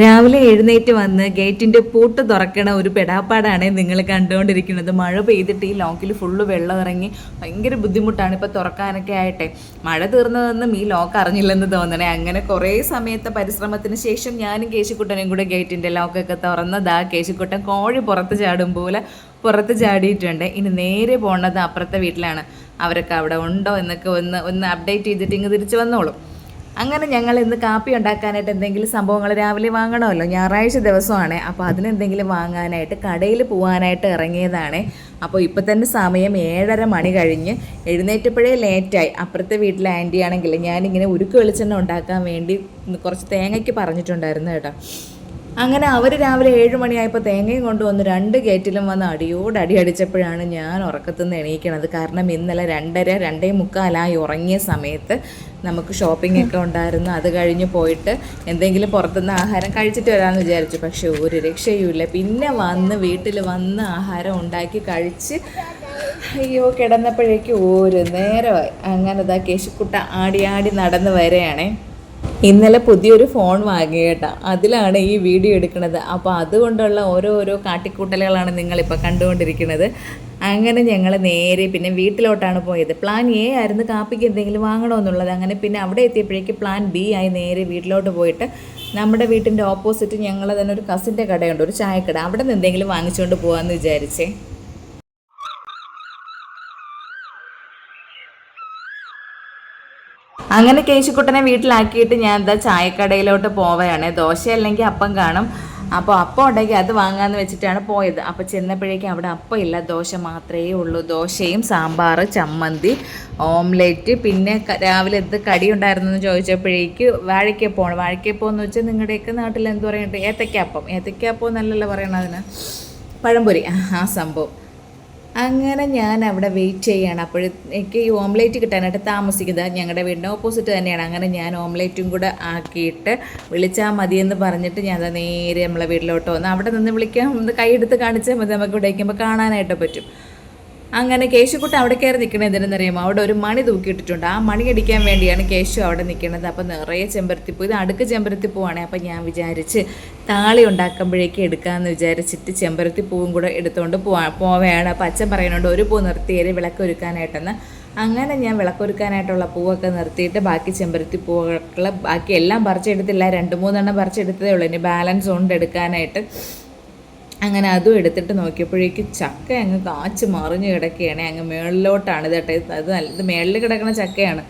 രാവിലെ എഴുന്നേറ്റ് വന്ന് ഗേറ്റിന്റെ പൂട്ട് തുറക്കണ ഒരു പെടാപ്പാടാണ് നിങ്ങൾ കണ്ടുകൊണ്ടിരിക്കുന്നത്. മഴ പെയ്തിട്ട് ഈ ലോക്കിൽ ഫുള്ള് വെള്ളം ഇറങ്ങി ഭയങ്കര ബുദ്ധിമുട്ടാണ് ഇപ്പോൾ തുറക്കാനൊക്കെ ആയിട്ടെ. മഴ തീർന്നതെന്നും ഈ ലോക്ക് അറിഞ്ഞില്ലെന്ന് തോന്നണേ. അങ്ങനെ കുറേ സമയത്തെ പരിശ്രമത്തിന് ശേഷം ഞാനും കേശിക്കുട്ടനും കൂടെ ഗേറ്റിന്റെ ലോക്കൊക്കെ തുറന്നതാ. കേശിക്കുട്ടൻ കോഴി പുറത്ത് ചാടും പോലെ പുറത്ത് ചാടിയിട്ടുണ്ട്. ഇനി നേരെ പോണത് അപ്പുറത്തെ വീട്ടിലാണ്. അവരൊക്കെ അവിടെ ഉണ്ടോ എന്നൊക്കെ ഒന്ന് ഒന്ന് അപ്ഡേറ്റ് ചെയ്തിട്ട് ഇങ്ങ് തിരിച്ച് വന്നോളും. അങ്ങനെ ഞങ്ങൾ ഇന്ന് കാപ്പി ഉണ്ടാക്കാനായിട്ട് എന്തെങ്കിലും സംഭവങ്ങൾ രാവിലെ വാങ്ങണമല്ലോ? ഞായറാഴ്ച ദിവസമാണ്. അപ്പോൾ അതിനെന്തെങ്കിലും വാങ്ങാനായിട്ട് കടയിൽ പോകാനായിട്ട് ഇറങ്ങിയതാണ്. അപ്പോൾ ഇപ്പോൾ തന്നെ സമയം ഏഴര മണി കഴിഞ്ഞ് എഴുന്നേറ്റപ്പോഴേ ലേറ്റായി. അപ്പുറത്തെ വീട്ടിലെ ആന്റി ആണെങ്കിൽ ഞാനിങ്ങനെ ഉരുക്ക് വെളിച്ചെണ്ണ ഉണ്ടാക്കാൻ വേണ്ടി കുറച്ച് തേങ്ങയ്ക്ക് പറഞ്ഞിട്ടുണ്ടായിരുന്നു കേട്ടോ. അങ്ങനെ അവർ രാവിലെ ഏഴ് മണിയായപ്പോൾ തേങ്ങയും കൊണ്ടുവന്ന് രണ്ട് ഗേറ്റിലും വന്ന് അടിയോട് അടി അടിച്ചപ്പോഴാണ് ഞാൻ ഉറക്കത്തുനിന്ന് എണീക്കണത്. കാരണം ഇന്നലെ രണ്ടര രണ്ടേ മുക്കാലായി ഉറങ്ങിയ സമയത്ത് നമുക്ക് ഷോപ്പിംഗ് ഒക്കെ ഉണ്ടായിരുന്നു. അത് കഴിഞ്ഞ് പോയിട്ട് എന്തെങ്കിലും പുറത്തുനിന്ന് ആഹാരം കഴിച്ചിട്ട് വരാമെന്ന് വിചാരിച്ചു. പക്ഷെ ഒരു രക്ഷയുമില്ല. പിന്നെ വന്ന് വീട്ടിൽ വന്ന് ആഹാരം ഉണ്ടാക്കി കഴിച്ച് അയ്യോ കിടന്നപ്പോഴേക്കും ഒരു നേരമായി. അങ്ങനെ ഇതാ കേശുക്കുട്ട ആടി ആടി നടന്ന് വരെയാണേ ഇന്നലെ പുതിയൊരു ഫോൺ വാങ്ങി കേട്ടോ അതിലാണ് ഈ വീഡിയോ എടുക്കുന്നത് അപ്പോൾ അതുകൊണ്ടുള്ള ഓരോരോ ഓരോ കാട്ടിക്കൂട്ടലുകളാണ് നിങ്ങളിപ്പോൾ കണ്ടുകൊണ്ടിരിക്കുന്നത്. അങ്ങനെ ഞങ്ങൾ നേരെ പിന്നെ വീട്ടിലോട്ടാണ് പോയത്. പ്ലാൻ എ ആയിരുന്നു കാപ്പിക്ക് എന്തെങ്കിലും വാങ്ങണമെന്നുള്ളത് അങ്ങനെ പിന്നെ അവിടെ എത്തിയപ്പോഴേക്ക് പ്ലാൻ ബി ആയി നേരെ വീട്ടിലോട്ട് പോയിട്ട് നമ്മുടെ വീട്ടിന്റെ ഓപ്പോസിറ്റ് ഞങ്ങൾ തന്നെ ഒരു കസിന്റെ കടയുണ്ട്. ഒരു ചായക്കട. അവിടെ നിന്ന് എന്തെങ്കിലും വാങ്ങിച്ചുകൊണ്ട് പോകാമെന്ന് വിചാരിച്ചേ. അങ്ങനെ കേശുക്കുട്ടനെ വീട്ടിലാക്കിയിട്ട് ഞാൻ എന്താ ചായക്കടയിലോട്ട് പോവുകയാണ്. ദോശ അല്ലെങ്കിൽ അപ്പം കാണും. അപ്പോൾ അപ്പം ഉണ്ടെങ്കിൽ അത് വാങ്ങാമെന്ന് വെച്ചിട്ടാണ് പോയത്. അപ്പോൾ ചെന്നപ്പോഴേക്കും അവിടെ അപ്പം ഇല്ല. ദോശ മാത്രമേ ഉള്ളൂ. ദോശയും സാമ്പാർ ചമ്മന്തി ഓംലെറ്റ് പിന്നെ രാവിലെ എന്ത് കടി ഉണ്ടായിരുന്നെന്ന് ചോദിച്ചപ്പോഴേക്ക് വാഴയ്ക്കപ്പമാണ് വാഴയ്ക്കപ്പം എന്ന് വെച്ചാൽ നിങ്ങളുടെയൊക്കെ നാട്ടിൽ എന്ത് പറയുന്നുണ്ട് ഏത്തയ്ക്കാപ്പം ഏത്തയ്ക്കാപ്പം എന്നല്ലല്ലോ പറയണതിന് പഴംപൊരി. ആ സംഭവം. അങ്ങനെ ഞാൻ അവിടെ വെയിറ്റ് ചെയ്യാണ്. അപ്പോഴേക്ക് ഈ ഓംലേറ്റ് കിട്ടാനായിട്ട് താമസിക്കുന്നത്. ഞങ്ങളുടെ വീടിന്റെ ഓപ്പോസിറ്റ് തന്നെയാണ്. അങ്ങനെ ഞാൻ ഓംലേറ്റും കൂടെ ആക്കിയിട്ട് വിളിച്ചാൽ മതിയെന്ന് പറഞ്ഞിട്ട് ഞാൻ നേരെ നമ്മളെ വീട്ടിലോട്ട് വന്നു. അവിടെ നിന്ന് വിളിക്കാൻ കൈയെടുത്ത് കാണിച്ചാൽ മതി. നമുക്ക് ഇവിടെ കാണാനായിട്ട് പറ്റും. അങ്ങനെ കേശുക്കുട്ട അവിടെ കയറി നിൽക്കണത് എന്തിനെന്നറിയാമോ അവിടെ ഒരു മണി തൂക്കിയിട്ടിട്ടുണ്ട്. ആ മണി അടിക്കാൻ വേണ്ടിയാണ് കേശു അവിടെ നിൽക്കുന്നത് അപ്പോൾ നിറയെ ചെമ്പരത്തിപ്പൂ ഇത് അടുക്ക് ചെമ്പരത്തിപ്പൂവാണ് അപ്പോൾ ഞാൻ വിചാരിച്ച് താളി ഉണ്ടാക്കുമ്പോഴേക്ക് എടുക്കാമെന്ന് വിചാരിച്ചിട്ട് ചെമ്പരത്തിപ്പൂവും കൂടെ എടുത്തുകൊണ്ട് പോവാ പോവുകയാണ് അപ്പോൾ അച്ഛൻ പറയുന്നുണ്ട് ഒരു പൂ നിർത്തിയേര് വിളക്കൊരുക്കാനായിട്ടെന്ന്. അങ്ങനെ ഞാൻ വിളക്കൊരുക്കാനായിട്ടുള്ള പൂവൊക്കെ നിർത്തിയിട്ട് ബാക്കി ചെമ്പരത്തി പൂവുകൾ ബാക്കി എല്ലാം പറിച്ചെടുത്തില്ല. രണ്ട് മൂന്നെണ്ണം പറിച്ചെടുത്തതേ ഉള്ളൂ. ഇനി ബാലൻസ് ഉണ്ട് എടുക്കാനായിട്ട്. അങ്ങനെ അതും എടുത്തിട്ട് നോക്കിയപ്പോഴേക്ക് ചക്ക അങ്ങ് കാച്ച് മറിഞ്ഞ് കിടക്കുകയാണ്. അങ്ങ് മേളിലോട്ടാണ് ഇതട്ടെ അത് നല്ല ഇത് മേളിൽ കിടക്കുന്ന ചക്കയാണ്.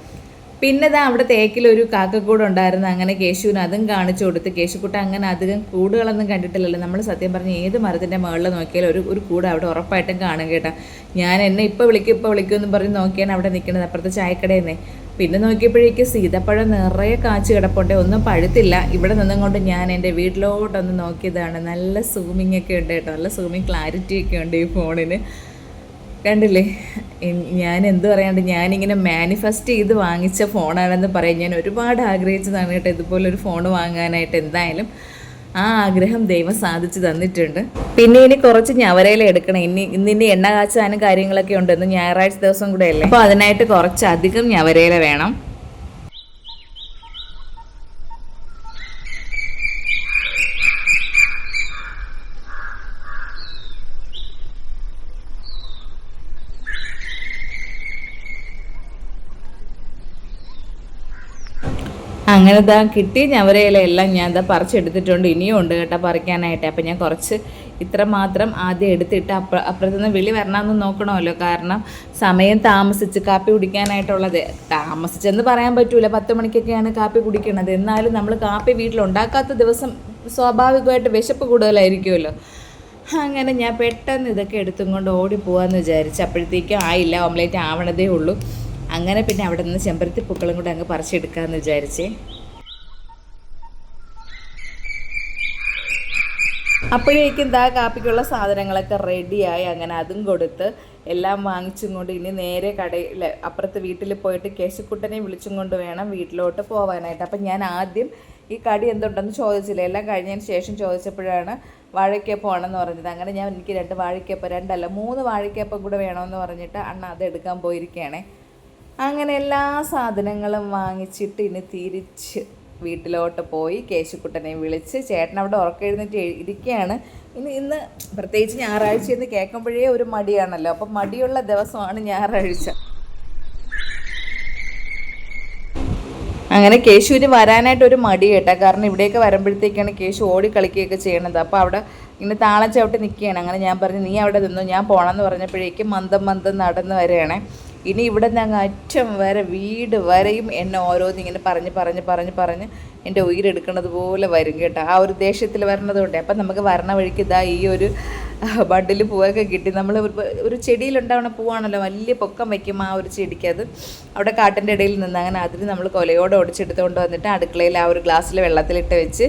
പിന്നെ ഇതാ അവിടെ തേക്കിലൊരു കാക്കക്കൂട് ഉണ്ടായിരുന്നു. അങ്ങനെ കേശുവിന് അതും കാണിച്ചു കൊടുത്ത് കേശുക്കുട്ട അങ്ങനെ അധികം കൂടുകളൊന്നും കണ്ടിട്ടില്ലല്ലോ. നമ്മൾ സത്യം പറഞ്ഞ് ഏത് മരത്തിന്റെ മുകളിൽ നോക്കിയാലും ഒരു ഒരു കൂട് അവിടെ ഉറപ്പായിട്ടും കാണും കേട്ടോ. ഞാൻ എന്നെ ഇപ്പോൾ വിളിക്കും ഇപ്പോൾ വിളിക്കും എന്ന് പറഞ്ഞ് നോക്കിയാണ് അവിടെ നിൽക്കുന്നത്. അപ്പുറത്തെ ചായക്കടയിൽ നിന്ന്. പിന്നെ നോക്കിയപ്പോഴേക്ക് സീതപ്പഴം നിറയെ കാച്ച് കിടപ്പുണ്ട്. ഒന്നും പഴുത്തില്ല. ഇവിടെ നിന്നുകൊണ്ട് ഞാൻ എന്റെ വീട്ടിലോട്ടൊന്ന് നോക്കിയതാണ്. നല്ല സൂമിങ് ഒക്കെ ഉണ്ട് കേട്ടോ. നല്ല സൂമിങ് ക്ലാരിറ്റി ഒക്കെ ഉണ്ട് ഈ ഫോണിന്. കണ്ടില്ലേ? ഞാൻ എന്ത് പറയാണ്ട് ഞാനിങ്ങനെ മാനിഫെസ്റ്റ് ചെയ്ത് വാങ്ങിച്ച ഫോണാണെന്ന് പറയാം ഞാൻ ഒരുപാട് ആഗ്രഹിച്ചതാണ് കേട്ടോ. ഇതുപോലൊരു ഫോൺ വാങ്ങാനായിട്ട്. എന്തായാലും ആ ആഗ്രഹം ദൈവം സാധിച്ചു തന്നിട്ടുണ്ട്. പിന്നെ ഇനി കുറച്ച് ഞവരയില എടുക്കണം. ഇനി ഇന്നിനി എണ്ണ കാച്ചാനും കാര്യങ്ങളൊക്കെ ഉണ്ടെന്ന് ഞായറാഴ്ച ദിവസം കൂടെ അല്ലേ? അപ്പോൾ അതിനായിട്ട് കുറച്ചധികം ഞവരയില വേണം. അങ്ങനെ ദാ ഞാൻ ഞവരയില എല്ലാം ഞാൻ ദാ പറിച്ചെടുത്തിട്ടുണ്ട്. ഇനിയും ഉണ്ട് കേട്ടോ പറിക്കാനായിട്ട്. അപ്പം ഞാൻ കുറച്ച് ഇത്ര മാത്രം ആദ്യം എടുത്തിട്ട് അപ്പ അപ്പുറത്തുനിന്ന് വിളി വരണമെന്ന് നോക്കണമല്ലോ. കാരണം സമയം താമസിച്ച് കാപ്പി കുടിക്കാനായിട്ടുള്ളത്. താമസിച്ചെന്ന് പറയാൻ പറ്റൂല. പത്ത് മണിക്കൊക്കെയാണ് കാപ്പി കുടിക്കുന്നത് എന്നാലും നമ്മൾ കാപ്പി വീട്ടിലുണ്ടാക്കാത്ത ദിവസം സ്വാഭാവികമായിട്ട് വിശപ്പ് കൂടുതലായിരിക്കുമല്ലോ. അങ്ങനെ ഞാൻ പെട്ടെന്ന് ഇതൊക്കെ എടുത്തും കൊണ്ട് ഓടി വിചാരിച്ചു അപ്പോഴത്തേക്കും ആയില്ല. ഓംലേറ്റ് ആവണതേ ഉള്ളൂ. അങ്ങനെ പിന്നെ അവിടെ നിന്ന് ചെമ്പരത്തി പൂക്കളും കൂടെ അങ്ങ് പറിച്ചെടുക്കാമെന്ന് വിചാരിച്ചേ. അപ്പോഴേക്കും ദാ കാപ്പിക്കുള്ള സാധനങ്ങളൊക്കെ റെഡിയായി. അങ്ങനെ അതും കൊടുത്ത് എല്ലാം വാങ്ങിച്ചും കൊണ്ട് ഇനി നേരെ കടയിൽ അപ്പുറത്ത് വീട്ടിൽ പോയിട്ട് കേശുക്കുട്ടനെ വിളിച്ചും കൊണ്ട് വേണം വീട്ടിലോട്ട് പോകാനായിട്ട് അപ്പം ഞാൻ ആദ്യം ഈ കടി എന്തുണ്ടെന്ന് ചോദിച്ചില്ല. എല്ലാം കഴിഞ്ഞതിന് ശേഷം ചോദിച്ചപ്പോഴാണ് വാഴയ്ക്കപ്പം ആണെന്ന് പറഞ്ഞത്. അങ്ങനെ ഞാൻ എനിക്ക് രണ്ട് വാഴയ്ക്കപ്പം രണ്ടല്ല മൂന്ന് വാഴയ്ക്കപ്പം കൂടെ വേണമെന്ന് പറഞ്ഞിട്ട് അണ്ണ അത് എടുക്കാൻ പോയിരിക്കുകയാണേ. അങ്ങനെ എല്ലാ സാധനങ്ങളും വാങ്ങിച്ചിട്ട് ഇനി തിരിച്ച് വീട്ടിലോട്ട് പോയി കേശുക്കുട്ടനെ വിളിച്ച് ചേട്ടൻ അവിടെ ഉറക്കെഴുന്നേറ്റ് ഇരിക്കുകയാണ്. ഇനി ഇന്ന് പ്രത്യേകിച്ച് ഞായറാഴ്ച എന്ന് കേൾക്കുമ്പോഴേ ഒരു മടിയാണല്ലോ. അപ്പം മടിയുള്ള ദിവസമാണ് ഞായറാഴ്ച. അങ്ങനെ കേശുവിന് വരാനായിട്ട് ഒരു മടി കേട്ടോ. കാരണം ഇവിടെയൊക്കെ വരുമ്പോഴത്തേക്കാണ് കേശു ഓടി കളിക്കുകയൊക്കെ ചെയ്യണത്. അപ്പോൾ അവിടെ ഇങ്ങനെ താളം ചവിട്ടി നിൽക്കുകയാണ് അങ്ങനെ ഞാൻ പറഞ്ഞു നീ അവിടെ നിന്നു? ഞാൻ പോകണമെന്ന് പറഞ്ഞപ്പോഴേക്കും മന്ദം മന്ദം നടന്ന് വരികയാണേ. ഇനി ഇവിടെ നിന്ന് അങ്ങ് അറ്റം വരെ വീട് വരെയും എന്നെ ഓരോന്ന് ഇങ്ങനെ പറഞ്ഞ് പറഞ്ഞ് പറഞ്ഞ് പറഞ്ഞ് എന്റെ ഉയരെടുക്കണത് പോലെ വരും കേട്ടോ. ആ ഒരു ദേഷ്യത്തിൽ വരണതുകൊണ്ട് അപ്പം നമുക്ക് വരണ വഴിക്ക് ഇതാ ഈ ഒരു ബണ്ടിൽ പൂവൊക്കെ കിട്ടി. നമ്മൾ ഒരു ചെടിയിലുണ്ടാവണ പൂവാണല്ലോ വലിയ പൊക്കം വയ്ക്കും ആ ഒരു ചെടിക്ക് അത്. അവിടെ കാട്ടിന്റെ ഇടയിൽ നിന്ന് അങ്ങനെ അതിന് നമ്മൾ കൊലയോടെ ഒടിച്ചെടുത്തുകൊണ്ട് വന്നിട്ട് അടുക്കളയിൽ ആ ഒരു ഗ്ലാസ്സിൽ വെള്ളത്തിലിട്ട് വെച്ച്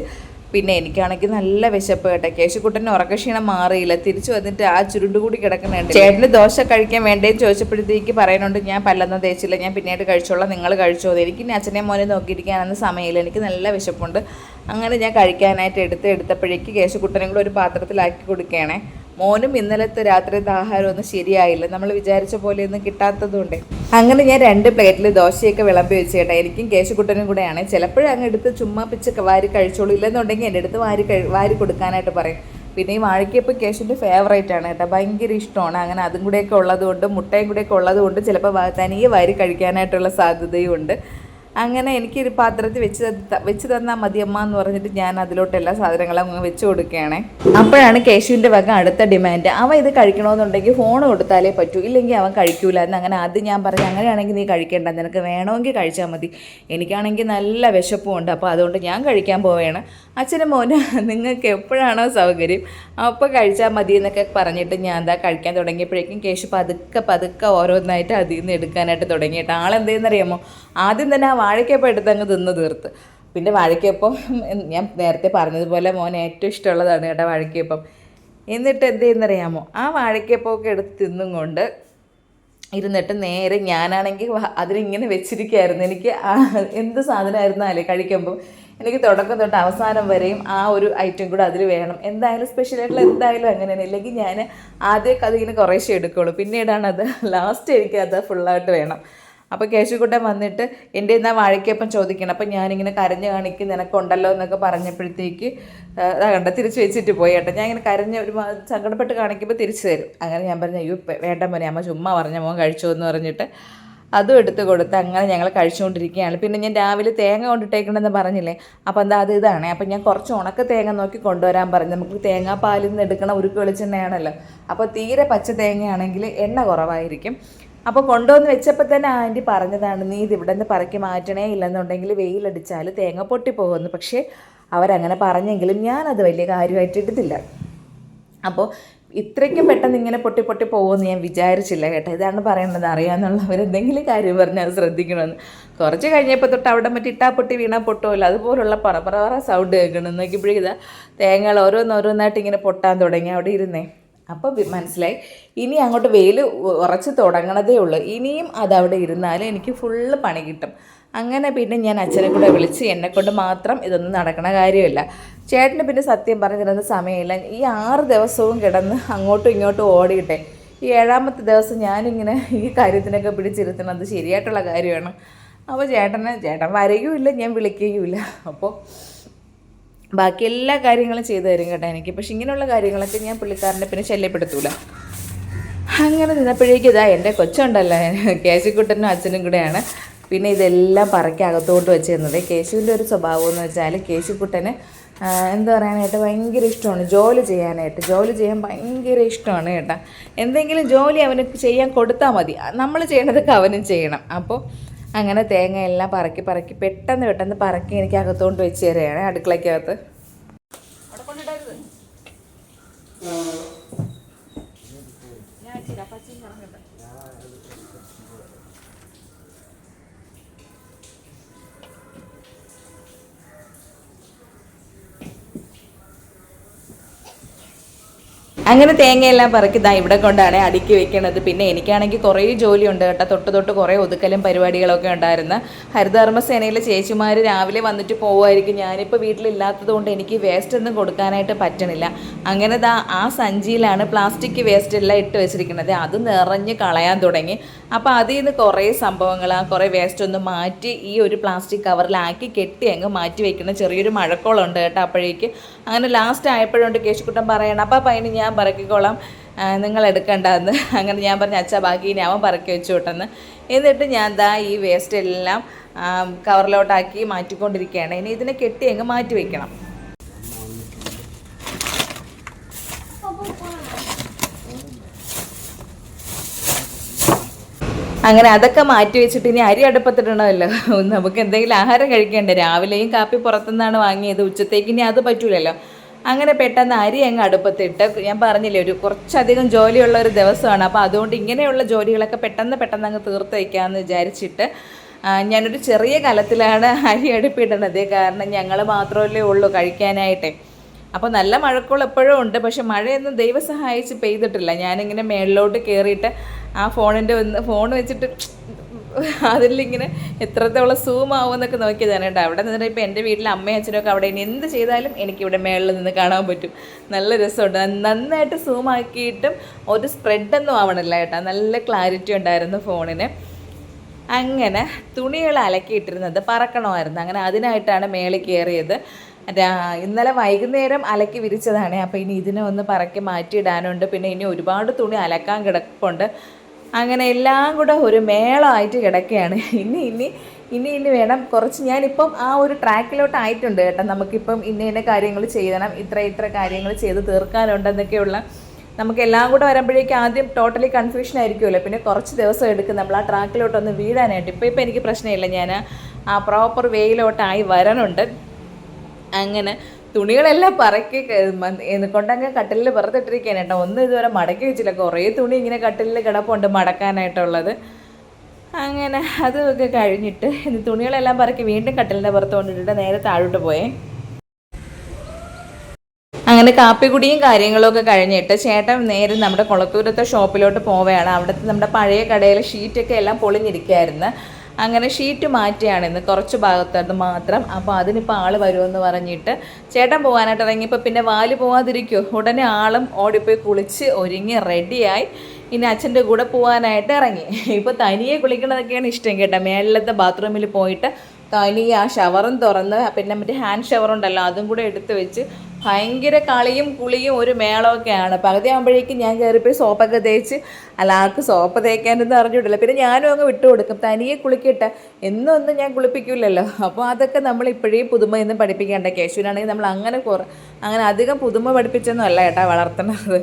പിന്നെ എനിക്കാണെങ്കിൽ നല്ല വിശപ്പ് കേട്ടോ. കേശുക്കുട്ടന് ഉറക്കക്ഷീണം മാറിയില്ല. തിരിച്ചു വന്നിട്ട് ആ ചുരുണ്ട് കൂടി കിടക്കുന്നുണ്ട് ചേട്ടന് ദോശ കഴിക്കാൻ വേണ്ടേന്ന് ചോദിച്ചപ്പോഴത്തേക്ക് പറയുന്നുണ്ട് ഞാൻ പല്ലൊന്നും തേച്ചില്ല. ഞാൻ പിന്നീട് കഴിച്ചോളാം. നിങ്ങൾ കഴിച്ചോ. എനിക്ക് ഇനി അച്ഛനെ മോനെ നോക്കിയിരിക്കാനൊന്നും സമയമില്ല. എനിക്ക് നല്ല വിശപ്പുണ്ട്. അങ്ങനെ ഞാൻ കഴിക്കാനായിട്ട് എടുത്ത് എടുത്തപ്പോഴേക്ക് കേശുക്കുട്ടനും കൂടെ ഒരു പാത്രത്തിലാക്കി കൊടുക്കുകയാണേ. മോനും ഇന്നലത്തെ രാത്രിത്തെ ആഹാരം ഒന്നും ശരിയായില്ല. നമ്മൾ വിചാരിച്ച പോലെ ഒന്നും കിട്ടാത്തതുകൊണ്ട് അങ്ങനെ ഞാൻ രണ്ട് പ്ലേറ്റിൽ ദോശയൊക്കെ വിളമ്പി വെച്ച് കേട്ടോ എനിക്കും കേശുക്കുട്ടനും കൂടെയാണ്. ചിലപ്പോഴും അങ്ങ് എടുത്ത് ചുമ്മാ പിച്ച് വാരി കഴിച്ചോളൂ. ഇല്ലെന്നുണ്ടെങ്കിൽ എന്റെ അടുത്ത് വാരി വാരി കൊടുക്കാനായിട്ട് പറയും. പിന്നെ ഈ വാഴയ്ക്കപ്പം കേശുവിന്റെ ഫേവറേറ്റ് ആണ് കേട്ടോ. ഭയങ്കര ഇഷ്ടമാണ്. അങ്ങനെ അതും കൂടെയൊക്കെ ഉള്ളതുകൊണ്ട് മുട്ടയും കൂടെയൊക്കെ ഉള്ളതുകൊണ്ട് ചിലപ്പോൾ തനിയെ വാരി കഴിക്കാനായിട്ടുള്ള സാധ്യതയും ഉണ്ട് അങ്ങനെ എനിക്കൊരു പാത്രത്തിൽ വെച്ച് വെച്ച് തന്നാൽ മതിയമ്മ എന്ന് പറഞ്ഞിട്ട് ഞാൻ അതിലോട്ട് എല്ലാ സാധനങ്ങളും അങ്ങ് വെച്ച് കൊടുക്കുകയാണേ. അപ്പോഴാണ് കേശുവിന്റെ വക അടുത്ത ഡിമാൻഡ്. അവൻ ഇത് കഴിക്കണമെന്നുണ്ടെങ്കിൽ ഫോൺ കൊടുത്താലേ പറ്റൂ. ഇല്ലെങ്കിൽ അവൻ കഴിക്കൂല എന്ന് അങ്ങനെ അത് ഞാൻ പറഞ്ഞു അങ്ങനെയാണെങ്കിൽ നീ കഴിക്കേണ്ട. നിനക്ക് വേണമെങ്കിൽ കഴിച്ചാൽ മതി. എനിക്കാണെങ്കിൽ നല്ല വിശപ്പുമുണ്ട് അപ്പോൾ അതുകൊണ്ട് ഞാൻ കഴിക്കാൻ പോവുകയാണ്. അച്ഛനും മോന് നിങ്ങൾക്ക് എപ്പോഴാണോ സൗകര്യം? അപ്പോൾ കഴിച്ചാൽ മതി എന്നൊക്കെ പറഞ്ഞിട്ട് ഞാൻ എന്താ കഴിക്കാൻ തുടങ്ങിയപ്പോഴേക്കും കേശു പതുക്കെ പതുക്കെ ഓരോന്നായിട്ട് അതിൽ നിന്ന് എടുക്കാനായിട്ട് തുടങ്ങിയിട്ട്. ആളെന്തേന്നറിയാമോ? ആദ്യം തന്നെ ആ വാഴയ്ക്കപ്പം എടുത്ത് അങ്ങ് തിന്ന് തീർത്ത്. പിന്നെ വാഴയ്ക്കപ്പം ഞാൻ നേരത്തെ പറഞ്ഞതുപോലെ മോൻ ഏറ്റവും ഇഷ്ടമുള്ളതാണ് കേട്ടോ വാഴയ്ക്കപ്പം. എന്നിട്ട് എന്ത് ചെയ്യുന്നറിയാമോ? ആ വാഴയ്ക്കപ്പമൊക്കെ എടുത്ത് തിന്നും കൊണ്ട് ഇരുന്നിട്ട് നേരെ ഞാനാണെങ്കിൽ അതിനിങ്ങനെ വെച്ചിരിക്കുകയായിരുന്നു എനിക്ക് എന്ത് സാധനമായിരുന്നാലേ കഴിക്കുമ്പം. എനിക്ക് തുടക്കം തൊട്ട് അവസാനം വരെയും ആ ഒരു ഐറ്റം കൂടെ അതിൽ വേണം. എന്തായാലും സ്പെഷ്യലായിട്ടുള്ള എന്തായാലും അങ്ങനെയാണ്. ഇല്ലെങ്കിൽ ഞാൻ ആദ്യമൊക്കെ അതിങ്ങനെ കുറേശ്ശേ എടുക്കുകയുള്ളൂ പിന്നീടാണ് അത് ലാസ്റ്റ് എനിക്ക് അത് ഫുള്ളായിട്ട് വേണം. അപ്പോൾ കേശുക്കുട്ടൻ വന്നിട്ട് എന്റെ എന്നാൽ വാഴയ്ക്കപ്പം ചോദിക്കണം. അപ്പം ഞാനിങ്ങനെ കരഞ്ഞ് കാണിക്കും നിനക്കുണ്ടല്ലോ എന്നൊക്കെ പറഞ്ഞപ്പോഴത്തേക്ക് കണ്ട തിരിച്ച് വെച്ചിട്ട് പോയി കേട്ടോ. ഞാൻ ഇങ്ങനെ കരഞ്ഞ് ഒരു സങ്കടപ്പെട്ട് കാണിക്കുമ്പോൾ തിരിച്ചു തരും. അങ്ങനെ ഞാൻ പറഞ്ഞു അയ്യോ വേണ്ട മോനെ അമ്മ ചുമ്മാ പറഞ്ഞ മോൻ കഴിച്ചു എന്ന് പറഞ്ഞിട്ട് അതും എടുത്ത് കൊടുത്ത് അങ്ങനെ ഞങ്ങൾ കഴിച്ചുകൊണ്ടിരിക്കുകയാണ് പിന്നെ ഞാൻ രാവിലെ തേങ്ങ കൊണ്ടിട്ടേക്കണമെന്ന് പറഞ്ഞില്ലേ അപ്പോൾ എന്താ അത് ഇതാണ്. അപ്പം ഞാൻ കുറച്ച് ഉണക്ക തേങ്ങ നോക്കി കൊണ്ടുവരാൻ പറഞ്ഞു. നമുക്ക് തേങ്ങാപ്പാലിൽ നിന്ന് എടുക്കണ ഉരുക്ക് വെളിച്ചെണ്ണയാണല്ലോ. അപ്പോൾ തീരെ പച്ച തേങ്ങയാണെങ്കിൽ എണ്ണ കുറവായിരിക്കും. അപ്പോൾ കൊണ്ടുവന്ന് വെച്ചപ്പോൾ തന്നെ ആന്റി പറഞ്ഞതാണ് നീ ഇത് ഇവിടെ നിന്ന് പറക്കി മാറ്റണേ ഇല്ലെന്നുണ്ടെങ്കിൽ വെയിലടിച്ചാൽ തേങ്ങ പൊട്ടി പൊട്ടിപ്പോകുമെന്ന് പക്ഷേ അവരങ്ങനെ പറഞ്ഞെങ്കിലും ഞാനത് വലിയ കാര്യമായിട്ട് എടുത്തില്ല അപ്പോൾ ഇത്രയ്ക്കും പെട്ടെന്ന് ഇങ്ങനെ പൊട്ടി പൊട്ടി പോകുമെന്ന് ഞാൻ വിചാരിച്ചില്ല കേട്ടോ. ഇതാണ് പറയേണ്ടത്. അറിയാമെന്നുള്ളവർ എന്തെങ്കിലും കാര്യം പറഞ്ഞാൽ ശ്രദ്ധിക്കണമെന്ന്. കുറച്ച് കഴിഞ്ഞപ്പോൾ തൊട്ട് അവിടെ മറ്റേ ഇട്ടാ പൊട്ടി വീണാ പൊട്ടുമല്ലോ. അതുപോലുള്ള പറ പറ സൗണ്ട് കേൾക്കണം നോക്കിയപ്പോഴേ ഇതാ തേങ്ങകൾ ഓരോന്നോരോന്നായിട്ട് ഇങ്ങനെ പൊട്ടാൻ തുടങ്ങി. അവിടെ ഇരുന്നേ. അപ്പോൾ മനസ്സിലായി. ഇനി അങ്ങോട്ട് വെയിൽ ഉറച്ച് തുടങ്ങണതേ ഉള്ളൂ. ഇനിയും അതവിടെ ഇരുന്നാൽ എനിക്ക് ഫുള്ള് പണി കിട്ടും. അങ്ങനെ പിന്നെ ഞാൻ അച്ഛനെ കൂടെ വിളിച്ച് എന്നെ കൊണ്ട് മാത്രം ഇതൊന്നും നടക്കണ കാര്യമില്ല. ചേട്ടന് പിന്നെ സത്യം പറഞ്ഞിരുന്ന സമയമില്ല. ഈ ആറ് ദിവസവും കിടന്ന് അങ്ങോട്ടും ഇങ്ങോട്ടും ഓടിയിട്ടെ. ഈ ഏഴാമത്തെ ദിവസം ഞാനിങ്ങനെ ഈ കാര്യത്തിനൊക്കെ പിടിച്ചിരുത്തുന്നത് ശരിയായിട്ടുള്ള കാര്യമാണ്. അപ്പോൾ ചേട്ടനെ ചേട്ടൻ വരികയുമില്ല ഞാൻ വിളിക്കുകയുമില്ല. അപ്പോൾ ബാക്കി എല്ലാ കാര്യങ്ങളും ചെയ്തു തരും കേട്ടോ എനിക്ക്. പക്ഷെ ഇങ്ങനെയുള്ള കാര്യങ്ങളൊക്കെ ഞാൻ പുള്ളിക്കാരനെ പിന്നെ ശല്യപ്പെടുത്തൂല. അങ്ങനെ നിന്നപ്പോഴേക്കും ഇതാ എന്റെ കൊച്ചുണ്ടല്ലോ. കേശുക്കുട്ടനും അച്ഛനും കൂടെയാണ്. പിന്നെ ഇതെല്ലാം പറക്കി അകത്തോട്ട് വെച്ച് തന്നത്. കേശുവിന്റെ ഒരു സ്വഭാവം എന്ന് വെച്ചാൽ കേശുക്കുട്ടന് എന്താ പറയാനായിട്ട് ഭയങ്കര ഇഷ്ടമാണ് ജോലി ചെയ്യാനായിട്ട്. ജോലി ചെയ്യാൻ ഭയങ്കര ഇഷ്ടമാണ് കേട്ടോ. എന്തെങ്കിലും ജോലി അവന് ചെയ്യാൻ കൊടുത്താൽ മതി. നമ്മൾ ചെയ്യണതൊക്കെ അവനും ചെയ്യണം. അപ്പോൾ അങ്ങനെ തേങ്ങയെല്ലാം പറക്കി പറക്കി പെട്ടെന്ന് പെട്ടെന്ന് പറക്കി എനിക്ക് അകത്തോണ്ട് വെച്ച് തരികയാണ് അടുക്കളയ്ക്കകത്ത്. അങ്ങനെ തേങ്ങയെല്ലാം പറക്കി ദാ ഇവിടെ കൊണ്ടാണ് അടുക്കി വെക്കണത്. പിന്നെ എനിക്കാണെങ്കിൽ കുറേ ജോലിയുണ്ട് കേട്ടോ. തൊട്ട് തൊട്ട് കുറേ ഒതുക്കലും പരിപാടികളൊക്കെ ഉണ്ടായിരുന്നു. ഹരിതകർമ്മസേനയിലെ ചേച്ചിമാർ രാവിലെ വന്നിട്ട് പോകുമായിരിക്കും ഞാനിപ്പോൾ വീട്ടിലില്ലാത്തത് കൊണ്ട് എനിക്ക് വേസ്റ്റ് ഒന്നും കൊടുക്കാനായിട്ട് പറ്റണില്ല. അങ്ങനെ ദാ ആ സഞ്ചിയിലാണ് പ്ലാസ്റ്റിക് വേസ്റ്റ് എല്ലാം ഇട്ട് വെച്ചിരിക്കുന്നത് അത് നിറഞ്ഞ് കളയാൻ തുടങ്ങി. അപ്പോൾ അതിൽ നിന്ന് കുറേ സംഭവങ്ങൾ ആ കുറേ വേസ്റ്റ് ഒന്ന് മാറ്റി ഈ ഒരു പ്ലാസ്റ്റിക് കവറിലാക്കി കെട്ടി അങ്ങ് മാറ്റി വെക്കുന്ന ചെറിയൊരു മഴക്കോളുണ്ട് കേട്ടോ അപ്പോഴേക്ക്. അങ്ങനെ ലാസ്റ്റ് ആയപ്പോഴുണ്ട് കേശുക്കുട്ടൻ പറയണം അപ്പം പൈന് ഞാൻ പറക്കിക്കോളാം. നിങ്ങൾ എടുക്കണ്ടെന്ന്. അങ്ങനെ ഞാൻ പറഞ്ഞു അച്ഛാ ബാക്കി ഇനി അവൻ പറക്കി വെച്ചു വിട്ടെന്ന് എന്നിട്ട് ഞാൻ ദാ ഈ വേസ്റ്റ് എല്ലാം കവറിലോട്ടാക്കി മാറ്റിക്കൊണ്ടിരിക്കുകയാണ്. ഇനി ഇതിനെ കെട്ടി അങ്ങ് മാറ്റി വെക്കണം. അങ്ങനെ അതൊക്കെ മാറ്റി വെച്ചിട്ട് ഇനി അരി അടുപ്പത്തിടണമല്ലോ. നമുക്ക് എന്തെങ്കിലും ആഹാരം കഴിക്കണ്ടേ? രാവിലെയും കാപ്പി പുറത്തുനിന്നാണ് വാങ്ങിയത്. ഉച്ചത്തേക്ക് ഇനി അത് പറ്റൂലല്ലോ. അങ്ങനെ പെട്ടെന്ന് അരി അങ്ങ് അടുപ്പത്തിട്ട് ഞാൻ പറഞ്ഞില്ലേ ഒരു കുറച്ചധികം ജോലിയുള്ള ഒരു ദിവസമാണ്. അപ്പോൾ അതുകൊണ്ട് ഇങ്ങനെയുള്ള ജോലികളൊക്കെ പെട്ടെന്ന് പെട്ടെന്ന് അങ്ങ് തീർത്ത് വയ്ക്കാമെന്ന് വിചാരിച്ചിട്ട് ഞാനൊരു ചെറിയ കലത്തിലാണ് അരി അടുപ്പിടുന്നത്. കാരണം ഞങ്ങൾ മാത്രമല്ലേ ഉള്ളൂ കഴിക്കാനായിട്ട്. അപ്പോൾ നല്ല മഴക്കോൾ എപ്പോഴും ഉണ്ട്. പക്ഷെ മഴയൊന്നും ദൈവം സഹായിച്ച് പെയ്തിട്ടില്ല. ഞാനിങ്ങനെ മേളിലോട്ട് കയറിയിട്ട് ആ ഫോണിന്റെ ഒന്ന് ഫോൺ വെച്ചിട്ട് അതിലിങ്ങനെ എത്രത്തോളം സൂം ആവുമെന്നൊക്കെ നോക്കിയതാണ് കേട്ടോ അവിടെ നിന്നിട്ട് ഇപ്പോൾ എന്റെ വീട്ടിലെ അമ്മയും അച്ഛനൊക്കെ അവിടെ ഇനി എന്ത് ചെയ്താലും എനിക്കിവിടെ മേളിൽ നിന്ന് കാണാൻ പറ്റും. നല്ല രസമുണ്ട്. നന്നായിട്ട് സൂം ആക്കിയിട്ടും ഒരു സ്പ്രെഡൊന്നും ആവണില്ല കേട്ടോ. നല്ല ക്ലാരിറ്റി ഉണ്ടായിരുന്നു ഫോണിന്. അങ്ങനെ തുണികൾ അലക്കിയിട്ടിരുന്നത് പറക്കണമായിരുന്നു. അങ്ങനെ അതിനായിട്ടാണ് മേളിൽ കയറിയത്. ഇന്നലെ വൈകുന്നേരം അലക്കി വിരിച്ചതാണ്. അപ്പോൾ ഇനി ഇതിനെ ഒന്ന് പറക്കി മാറ്റിയിടാനുണ്ട്. പിന്നെ ഇനി ഒരുപാട് തുണി അലക്കാൻ കിടപ്പുണ്ട്. അങ്ങനെ എല്ലാം കൂടെ ഒരു മേളമായിട്ട് കിടക്കുകയാണ്. ഇനി ഇനി ഇനി ഇനി വേണം. കുറച്ച് ഞാനിപ്പം ആ ഒരു ട്രാക്കിലോട്ട് ആയിട്ടുണ്ട് കേട്ടോ. നമുക്കിപ്പം ഇന്ന ഇന്ന കാര്യങ്ങൾ ചെയ്യണം. ഇത്ര ഇത്ര കാര്യങ്ങൾ ചെയ്ത് തീർക്കാനുണ്ടെന്നൊക്കെയുള്ള നമുക്ക് എല്ലാം കൂടെ വരുമ്പോഴേക്കും ആദ്യം ടോട്ടലി കൺഫ്യൂഷൻ ആയിരിക്കുമല്ലോ. പിന്നെ കുറച്ച് ദിവസം എടുക്കും നമ്മൾ ആ ട്രാക്കിലോട്ടൊന്ന് വീഴാനായിട്ട്. ഇപ്പോൾ ഇപ്പോൾ എനിക്ക് പ്രശ്നമില്ല. ഞാൻ ആ പ്രോപ്പർ വേയിലോട്ടായി വരണുണ്ട്. അങ്ങനെ തുണികളെല്ലാം പറക്കി കൊണ്ടങ്ങ് കട്ടിലിൽ പുറത്തിട്ടിരിക്കാൻ കേട്ടോ. ഒന്നും ഇതുവരെ മടക്കി വെച്ചില്ല. കുറേ തുണി ഇങ്ങനെ കട്ടിലിൽ കിടപ്പുണ്ട് മടക്കാനായിട്ടുള്ളത്. അങ്ങനെ അതൊക്കെ കഴിഞ്ഞിട്ട് ഇനി തുണികളെല്ലാം പറക്കി വീണ്ടും കട്ടിലിന്റെ പുറത്ത് കൊണ്ടിട്ടിട്ട് നേരെ താഴോട്ട് പോയേ. അങ്ങനെ കാപ്പിക്കുടിയും കാര്യങ്ങളും ഒക്കെ കഴിഞ്ഞിട്ട് ചേട്ടൻ നേരെ നമ്മുടെ കുളത്തൂരത്തെ ഷോപ്പിലോട്ട് പോവുകയാണ്. അവിടുത്തെ നമ്മുടെ പഴയ കടയിലെ ഷീറ്റൊക്കെ എല്ലാം പൊളിഞ്ഞിരിക്കുകയായിരുന്നു. അങ്ങനെ ഷീറ്റ് മാറ്റിയാണ് ഇന്ന് കുറച്ച് ഭാഗത്തായിരുന്നു മാത്രം. അപ്പോൾ അതിനിപ്പോൾ ആൾ വരുമെന്ന് പറഞ്ഞിട്ട് ചേട്ടൻ പോകാനായിട്ട് ഇറങ്ങിയപ്പോൾ പിന്നെ വാൽ പോകാതിരിക്കുമോ ഉടനെ ആളും ഓടിപ്പോയി കുളിച്ച് ഒരുങ്ങി റെഡിയായി. ഇനി അച്ഛന്റെ കൂടെ പോകാനായിട്ട് ഇറങ്ങി. ഇപ്പോൾ തനിയെ കുളിക്കണതൊക്കെയാണ് ഇഷ്ടം കേട്ടോ. മേളിലത്തെ ബാത്റൂമിൽ പോയിട്ട് തനിയെ ആ ഷവറും തുറന്ന് പിന്നെ മറ്റേ ഹാൻഡ് ഷവർ ഉണ്ടല്ലോ അതും കൂടെ എടുത്ത് വെച്ച് ഭയങ്കര കളിയും കുളിയും ഒരു മേളമൊക്കെയാണ്. പകുതി ആകുമ്പോഴേക്കും ഞാൻ കയറിപ്പോയി സോപ്പൊക്കെ തേച്ച് അല്ല ആൾക്ക് സോപ്പ് തേക്കാനൊന്നും അറിഞ്ഞിട്ടില്ല പിന്നെ ഞാനും അങ്ങ് വിട്ടു കൊടുക്കും. തനിയെ കുളിക്കട്ടെ. എന്നൊന്നും ഞാൻ കുളിപ്പിക്കില്ലല്ലോ അപ്പോൾ അതൊക്കെ നമ്മൾ ഇപ്പോഴേ പുതുമ എന്ന് പഠിപ്പിക്കേണ്ട. കേശുവിനാണെങ്കിൽ നമ്മൾ അങ്ങനെ കുറ അങ്ങനെ അധികം പുതുമ പഠിപ്പിച്ചൊന്നും അല്ല കേട്ടോ വളർത്തുന്നത്.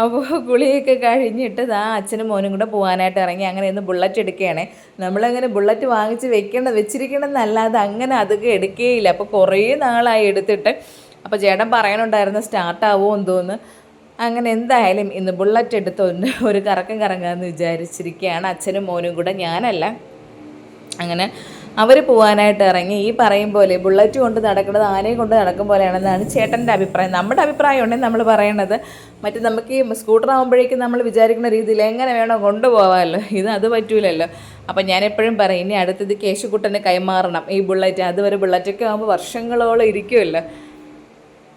അപ്പോൾ കുളിയൊക്കെ കഴിഞ്ഞിട്ട് ആ അച്ഛനും മോനും കൂടെ പോകാനായിട്ട് ഇറങ്ങി അങ്ങനെ ഒന്ന് ബുള്ളറ്റ് എടുക്കുകയാണേ. നമ്മളങ്ങനെ ബുള്ളറ്റ് വാങ്ങിച്ച് വെക്കണം വെച്ചിരിക്കണമെന്നല്ലാതെ അങ്ങനെ അതൊക്കെ എടുക്കുകയില്ല അപ്പോൾ കുറേ നാളായി എടുത്തിട്ട് അപ്പോൾ ചേട്ടൻ പറയണുണ്ടായിരുന്നു സ്റ്റാർട്ടാവുമോ എന്തോന്ന്? അങ്ങനെ എന്തായാലും ഇന്ന് ബുള്ളറ്റ് എടുത്ത് ഒന്ന് ഒരു കറക്കം കറങ്ങാമെന്ന് വിചാരിച്ചിരിക്കുകയാണ് അച്ഛനും മോനും കൂടെ ഞാനല്ല. അങ്ങനെ അവർ പോകാനായിട്ട് ഇറങ്ങി. ഈ പറയും പോലെ ബുള്ളറ്റ് കൊണ്ട് നടക്കുന്നത് ആനയെ കൊണ്ട് നടക്കും പോലെയാണെന്നാണ് ചേട്ടന്റെ അഭിപ്രായം. നമ്മുടെ അഭിപ്രായം ഉണ്ടെങ്കിൽ നമ്മൾ പറയണത്. മറ്റേ നമുക്ക് ഈ സ്കൂട്ടർ ആകുമ്പോഴേക്കും നമ്മൾ വിചാരിക്കുന്ന രീതിയിൽ എങ്ങനെ വേണോ കൊണ്ടുപോകാമല്ലോ ഇത് അത് പറ്റൂലല്ലോ. അപ്പം ഞാൻ എപ്പോഴും പറയും ഇനി അടുത്തത് കേശുക്കുട്ടന് കൈമാറണം. ഈ ബുള്ളറ്റ് അതുവരെ ബുള്ളറ്റൊക്കെ ആകുമ്പോൾ വർഷങ്ങളോളം ഇരിക്കുമല്ലോ.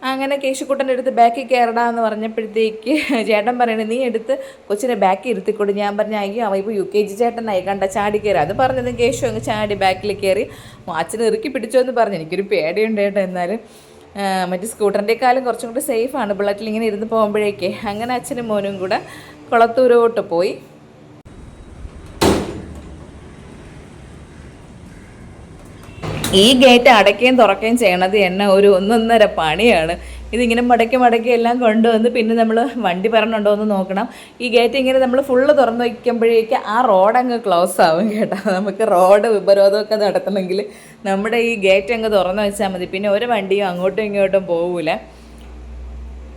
അങ്ങനെ കേശുക്കുട്ടന്റെ അടുത്ത് ബാക്കിൽ കയറടാ എന്ന് പറഞ്ഞപ്പോഴത്തേക്ക് ചേട്ടൻ പറയണേ നീ എടുത്ത് കൊച്ചിനെ ബാക്കി ഇരുത്തിക്കൊടു ഞാൻ പറഞ്ഞ അയ്യോ അവ ഇപ്പോൾ യു കെ ജി ചേട്ടനായി കണ്ട ചാടി കയറി. അത് പറഞ്ഞതും കേശു അങ്ങ് ചാടി ബാക്കിൽ കയറി. അച്ഛനെ ഇറുക്കി പിടിച്ചോ എന്ന് പറഞ്ഞു. എനിക്കൊരു പേടിയുണ്ട് കേട്ടോ എന്നാലും. മറ്റു സ്കൂട്ടറിന്റെക്കാളും കുറച്ചും കൂടി സേഫാണ് ബുള്ളറ്റിൽ ഇങ്ങനെ ഇരുന്ന് പോകുമ്പോഴേക്കേ അങ്ങനെ അച്ഛനും മോനും കൂടെ കുളത്തൂരോട്ട് പോയി. ഈ ഗേറ്റ് അടയ്ക്കുകയും തുറക്കുകയും ചെയ്യണത് എന്നെ ഒരു ഒന്നൊന്നര പണിയാണ്. ഇതിങ്ങനെ മടക്കി മടക്കി എല്ലാം കൊണ്ടുവന്ന് പിന്നെ നമ്മൾ വണ്ടി പറഞ്ഞുണ്ടോ എന്ന് നോക്കണം. ഈ ഗേറ്റ് ഇങ്ങനെ നമ്മൾ ഫുള്ള് തുറന്ന് വയ്ക്കുമ്പോഴേക്ക് ആ റോഡ് അങ്ങ് ക്ലോസ് ആവും കേട്ടോ. നമുക്ക് റോഡ് ഉപരോധമൊക്കെ നടത്തണമെങ്കിൽ നമ്മുടെ ഈ ഗേറ്റ് അങ്ങ് തുറന്ന് വെച്ചാൽ മതി. പിന്നെ ഒരു വണ്ടിയും അങ്ങോട്ടും ഇങ്ങോട്ടും പോവില്ല